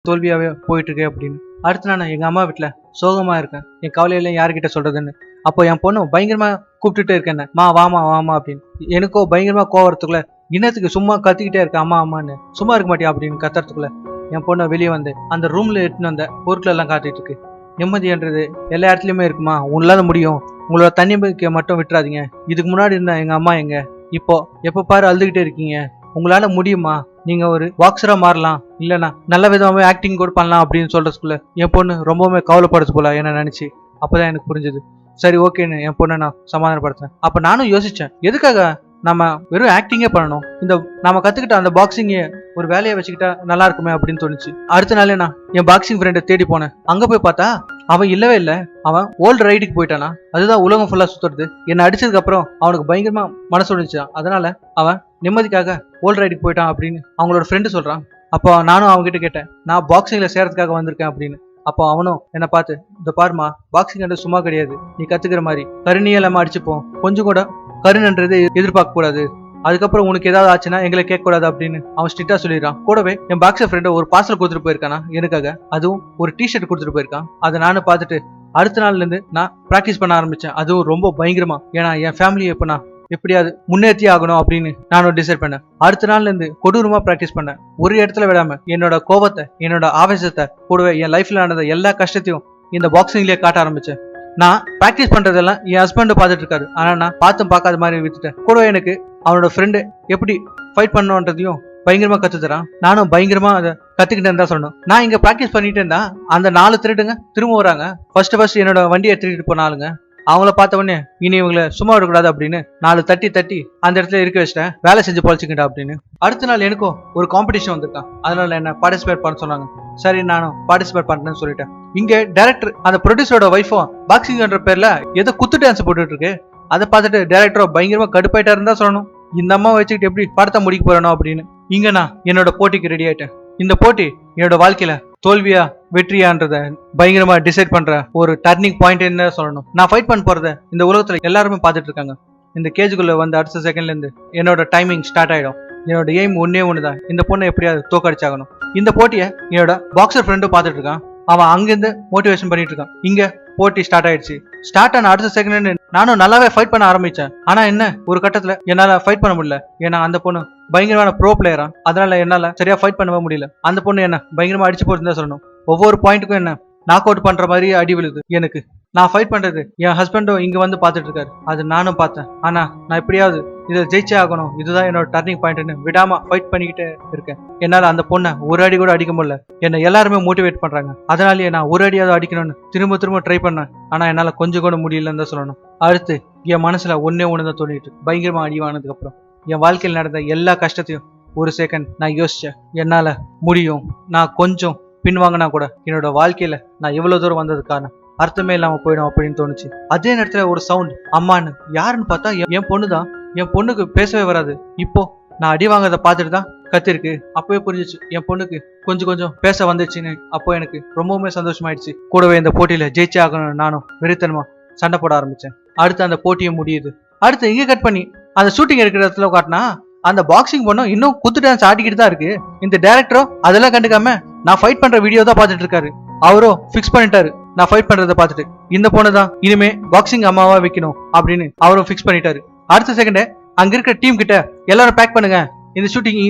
[SPEAKER 1] தோல்வியாகவே போயிட்டுருக்கே அப்படின்னு. அடுத்து நான் எங்கள் அம்மா வீட்டில் சோகமாக இருக்கேன். என் கவலையெல்லாம் யாருக்கிட்ட சொல்கிறதுன்னு அப்போ என் பொண்ணு பயங்கரமாக கூப்பிட்டுட்டே இருக்கேன் மா வாமா வாமா அப்படின்னு. எனக்கோ பயங்கரமாக கோவறதுக்குள்ள இன்னத்துக்கு சும்மா கத்திக்கிட்டே இருக்க அம்மா அம்மான்னு. சும்மா இருக்க மாட்டியா? அப்படின்னு கத்துறதுக்குள்ள என் பொண்ணை வெளியே வந்து அந்த ரூம்ல எடுத்துன்னு வந்த பொருட்கள் எல்லாம் இருக்கு. நிம்மதின்றது எல்லா இடத்துலையுமே இருக்குமா? உங்களால முடியும். உங்களோட தன்னம்பிக்கை மட்டும் விட்டுறாதீங்க. இதுக்கு முன்னாடி இருந்த எங்க அம்மா எங்க? இப்போ எப்ப பாரு அழுதுகிட்டே இருக்கீங்க. உங்களால முடியுமா? நீங்க ஒரு பாக்ஸரா மாறலாம். இல்லைண்ணா நல்ல விதமாகவே ஆக்டிங் கூட பண்ணலாம் அப்படின்னு சொல்கிறதுக்குள்ள என் பொண்ணு ரொம்பவுமே கவலைப்படுது போல என்ன நினச்சி. அப்போதான் எனக்கு புரிஞ்சது. சரி ஓகேன்னு என் பொண்ணை நான் சமாதானப்படுத்துறேன். அப்போ நானும் யோசித்தேன் எதுக்காக நம்ம வெறும் ஆக்டிங்கே பண்ணணும்? இந்த நாம கற்றுக்கிட்ட அந்த பாக்ஸிங்கை ஒரு வேலையை வச்சுக்கிட்டா நல்லா இருக்குமே அப்படின்னு தோணுச்சு. அடுத்த நாளே நான் என் பாக்ஸிங் ஃப்ரெண்டை தேடி போனேன். அங்கே போய் பார்த்தா அவன் இல்லவே இல்லை. அவன் ஓல்டு ரைடுக்கு போயிட்டானா? அதுதான் உலகம் ஃபுல்லாக சுற்றுறது என்னை அடிச்சதுக்கு அப்புறம் அவனுக்கு பயங்கரமாக மனசு உடைஞ்சான் அதனால அவன் நிம்மதிக்காக ஓல்டு ரைடுக்கு போயிட்டான் அப்படின்னு அவங்களோட ஃப்ரெண்டு சொல்கிறான் அப்போ நானும் அவங்ககிட்ட கேட்டேன் நான் பாக்ஸிங்ல சேரத்துக்காக வந்திருக்கேன் அப்படின்னு. அப்போ அவனும் என்னை பார்த்து இந்த பாருமா பாக்ஸிங் சும்மா கிடையாது. நீ கத்துக்கிற மாதிரி. கருணியெல்லாம் அடிச்சுப்போம். கொஞ்சம் கூட கருணன்றது எதிர்பார்க்க கூடாது. அதுக்கப்புறம் உனக்கு ஏதாவது ஆச்சுன்னா எங்களை கேட்க கூடாது அப்படின்னு அவன் ஸ்ட்ரிக்டா சொல்லிடுறான். கூடவே என் பாக்ஸர் ஃப்ரெண்ட் ஒரு பார்சல் கொடுத்துட்டு போயிருக்கானா எனக்காக. அதுவும் ஒரு டிஷர்ட் கொடுத்துட்டு போயிருக்கான். அதை நானும் பார்த்துட்டு அடுத்த நாள்ல இருந்து நான் பிராக்டிஸ் பண்ண ஆரம்பிச்சேன். அதுவும் ரொம்ப பயங்கரமா. ஏன்னா என் ஃபேமிலியை இப்ப நான் எப்படியாவது முன்னேற்றி ஆகணும் அப்படின்னு நானும் டிசைட் பண்ணேன். அடுத்த நாள்ல இருந்து கொடூரமா பிராக்டிஸ் பண்ணேன். ஒரு இடத்துல விடாம என்னோட கோபத்தை என்னோட ஆவேசத்தை கூடவே என் லைஃப்ல நடந்த எல்லா கஷ்டத்தையும் இந்த பாக்ஸிங்லயே காட்ட ஆரம்பிச்சேன். நான் பிராக்டிஸ் பண்றதெல்லாம் என் ஹஸ்பண்ட் பார்த்துட்டு இருக்காரு. ஆனா நான் பார்த்தும் பார்க்காத மாதிரி வித்துட்டேன் கூடவே எனக்கு அவனோட ஃப்ரெண்டு எப்படி ஃபைட் பண்ணணுன்றதையும் பயங்கரமா கற்றுத்தரான் நானும் பயங்கரமா அதை கத்துக்கிட்டேன் தான் சொன்னோம் நான் இங்க ப்ராக்டிஸ் பண்ணிட்டு இருந்தா அந்த நாலு திருடுங்க திரும்ப வராங்க. ஃபர்ஸ்ட் ஃபர்ஸ்ட் என்னோட வண்டியை திருடிட்டு போனாலுங்க அவங்கள பார்த்த உடனே இனி இவங்களை சும்மா விடக்கூடாது அப்படின்னு நாலு தட்டி தட்டி அந்த இடத்துல இருக்க வச்சிட்டேன். வேலை செஞ்சு பொழைச்சிக்கிட்டா அப்படின்னு. அடுத்த நாள் எனக்கும் ஒரு காம்படிஷன் வந்திருக்கான். அதனால என்ன பார்ட்டிசிபேட் பண்ண சொன்னாங்க. சரி நானும் பார்ட்டிசிபேட் பண்றேன்னு சொல்லிட்டேன். இங்க டேரக்டர் அந்த ப்ரொடியூசரோட ஒய்ஃபும் பாக்ஸிங்ன்ற பேர்ல ஏதோ குத்து டான்ஸ் போட்டுட்டு இருக்கு அதை பார்த்துட்டு டேரக்டரோ பயங்கரமா கடுப்பாயிட்டா இருந்தா சொல்லணும். இந்த அம்மா வச்சுக்கிட்டு எப்படி படத்தை முடிக்க போறேனோ அப்படின்னு. இங்க நான் என்னோட போட்டிக்கு ரெடி ஆயிட்டேன். இந்த போட்டி என்னோட வாழ்க்கையில தோல்வியா வெற்றியான்றத பயங்கரமா டிசைட் பண்ற ஒரு டர்னிங் பாயிண்ட் என்ன சொல்லணும். நான் ஃபைட் பண்ண போறத இந்த உலகத்துல எல்லாருமே பார்த்துட்டு இருக்காங்க. இந்த கேஜுக்குள்ள வந்து அடுத்த செகண்ட்ல இருந்து என்னோட டைமிங் ஸ்டார்ட் ஆயிடும். என்னோட எய்ம் ஒன்னே ஒண்ணுதான். இந்த பொண்ணை எப்படியாவது தோக்கடிச்சாகணும் இந்த போட்டியை என்னோட பாக்ஸர் ஃப்ரெண்டும் பார்த்துட்டு இருக்கான். அவன் அங்கிருந்து மோட்டிவேஷன் பண்ணிட்டு இருக்கான். இங்க போட்டி ஸ்டார்ட் ஆயிடுச்சு. ஸ்டார்ட் ஆன அடுத்த செகண்ட் நானும் நல்லாவே ஃபைட் பண்ண ஆரம்பிச்சேன். ஆனா என்ன? ஒரு கட்டத்துல என்னால ஃபைட் பண்ண முடியல. ஏன்னா அந்த பொண்ணு பயங்கரமான ப்ரோ பிளேயரா அதனால என்னால சரியா ஃபைட் பண்ணவே முடியல. அந்த பொண்ணு என்ன? பயங்கரமா அடிச்சு போட்டு சொல்லணும். ஒவ்வொரு பாயிண்ட்டுக்கும் என்ன? நாக் அவுட் பண்ற மாதிரி அடி விழுது. எனக்கு. நான் ஃபைட் பண்றது. என் ஹஸ்பண்டும் இங்க வந்து பார்த்துட்டு இருக்காரு அது நானும் பார்த்தேன். ஆனா நான் எப்படியாவது இதை ஜெயிச்சே ஆகணும். இதுதான் என்னோட டர்னிங் பாயிண்ட்னு விடாம ஃபைட் பண்ணிக்கிட்டே இருக்கேன். என்னால அந்த பொண்ணை ஒரு அடி கூட அடிக்க முடியல. என்னை எல்லாருமே மோட்டிவேட் பண்றாங்க. அதனாலேயே நான் ஒரு அடியாவது அடிக்கணும்னு திரும்ப திரும்ப ட்ரை பண்ணேன். ஆனா என்னால கொஞ்சம் கூட முடியலன்னு தான் சொல்லணும். அடுத்து என் மனசுல ஒன்னே ஒன்று தான் தோணிட்டு பயங்கரமா அடி வாங்கினதுக்கு அப்புறம். என் வாழ்க்கையில் நடந்த எல்லா கஷ்டத்தையும் ஒரு செகண்ட் நான் யோசிச்சேன். என்னால முடியும். நான் கொஞ்சம் பின்வாங்கினா கூட என்னோட வாழ்க்கையில நான் எவ்வளவு தூரம் வந்ததுக்கான அர்த்தமே இல்லாம போயிடும் அப்படின்னு தோணுச்சு. அதே நேரத்துல ஒரு சவுண்ட் அம்மான்னு யாருன்னு பார்த்தா என்- என் பொண்ணு தான் என் பொண்ணுக்கு பேசவே வராது. இப்போ நான் அடி வாங்கறத பார்த்துட்டு தான் கத்திருக்கு. அப்பவே புரிஞ்சிச்சு என் பொண்ணுக்கு கொஞ்சம் கொஞ்சம் பேச வந்துச்சுன்னு அப்போ எனக்கு ரொம்பவுமே சந்தோஷமாயிடுச்சு. கூடவே இந்த போட்டியில ஜெயிச்சே ஆகணும்னு நானும் வெறித்தனமா சண்டை போட ஆரம்பிச்சேன். அடுத்து அந்த போட்டியும் முடியுது. அடுத்து இங்க கட் பண்ணி அந்த ஷூட்டிங் இருக்கிற இடத்துல காட்டினா அந்த பாக்ஸிங் பொண்ணும் இன்னும் குத்து டான்ஸ் ஆடிக்கிட்டு தான் இருக்கு. இந்த டேரக்டரும் அதெல்லாம் கண்டுக்காம நான் ஃபைட் பண்ற வீடியோ தான் பார்த்துட்டு இருக்காரு. அவரும் ஃபிக்ஸ் பண்ணிட்டாரு. நான் ஃபைட் பண்றதை பார்த்துட்டு இந்த பொண்ணு தான் இனிமே பாக்ஸிங் அம்மாவா வைக்கணும் அப்படின்னு அவரும் ஃபிக்ஸ் பண்ணிட்டாரு. அடுத்த செகண்டே அங்க இருக்கிற டீம் கிட்ட எல்லாரும் பேக் பண்ணுங்க. இந்த ஷூட்டிங்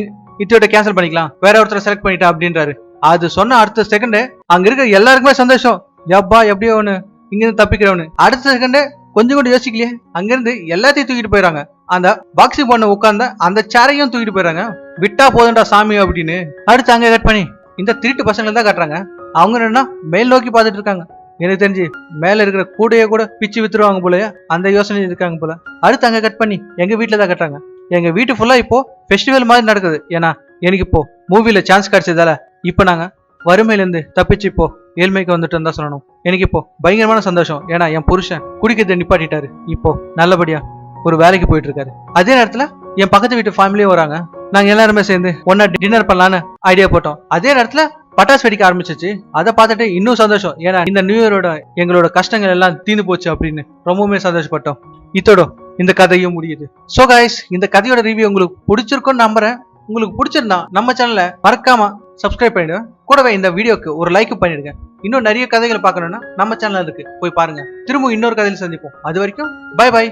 [SPEAKER 1] இத்தோட கேன்சல் பண்ணிக்கலாம். வேற ஒருத்தரை செலக்ட் பண்ணிட்டா அப்படின்றாரு. அது சொன்ன அடுத்த செகண்ட் அங்க இருக்கிற எல்லாருக்குமே சந்தோஷம். யப்பா எப்படியோ ஒண்ணு இங்க இருந்து தப்பிக்கிறவனு. அடுத்த செகண்ட் கொஞ்சம் கூட யோசிக்கலையே. அங்கிருந்து எல்லாத்தையும் தூக்கிட்டு போயிடறாங்க. அந்த பாக்ஸிங் பொண்ணு உட்கார்ந்த அந்த சேரையும் தூக்கிட்டு போயிடுறாங்க. விட்டா போதும்டா சாமி அப்படின்னு. அடுத்து அங்கே கட் பண்ணி. இந்த திருட்டு பசங்களை தான் கட்டுறாங்க. அவங்க என்னன்னா மேல் நோக்கி பார்த்துட்டு இருக்காங்க. எனக்கு தெரிஞ்சு மேல இருக்கிற கூடையே கூட பிச்சு வித்துருவாங்க போலயே அந்த யோசனை இருக்காங்க போல. அடுத்து அங்க கட் பண்ணி எங்க வீட்டுல தான் கட்டுறாங்க. எங்க வீட்டு ஃபுல்லா இப்போ ஃபெஸ்டிவல் மாதிரி நடக்குது. ஏன்னா எனக்கு இப்போ மூவில சான்ஸ் கிடைச்சதால இப்போ நாங்க வறுமையிலேருந்து தப்பிச்சு இப்போ ஏழ்மைக்கு வந்துட்டு தான் சொல்லணும். எனக்கு இப்போ பயங்கரமான சந்தோஷம். ஏன்னா என் புருஷன் குடிக்கிறதை நிப்பாட்டிட்டாரு. இப்போ நல்லபடியா ஒரு வேலைக்கு போயிட்டு இருக்காரு அதே நேரத்துல என் பக்கத்து வீட்டு ஃபேமிலியும் வராங்க. நாங்க எல்லாருமே சேர்ந்து ஒன்னா டின்னர் பண்ணலான்னு ஐடியா போட்டோம். அதே நேரத்துல பட்டாசு வெடிக்க ஆரம்பிச்சிச்சு. அதை பார்த்துட்டு இன்னும் சந்தோஷம். ஏன்னா இந்த நியூ இயரோட எங்களோட கஷ்டங்கள் எல்லாம் தீர்ந்து போச்சு அப்படின்னு ரொம்பவுமே சந்தோஷப்பட்டோம். இத்தோட இந்த கதையும் முடியுது. ஸோ கைஸ் இந்த கதையோட ரிவ்யூ உங்களுக்கு பிடிச்சிருக்கும்னு நம்புறேன். உங்களுக்கு பிடிச்சிருந்தா நம்ம சேனலை மறக்காம சப்ஸ்கிரைப் பண்ணிடுங்க. கூடவே இந்த வீடியோக்கு ஒரு லைக் பண்ணிடுங்க. இன்னும் நிறைய கதைகளை பார்க்கணும்னா நம்ம சேனல் இருக்கு. போய் பாருங்க. திரும்ப இன்னொரு கதையில் சந்திப்போம். அது வரைக்கும் பை பை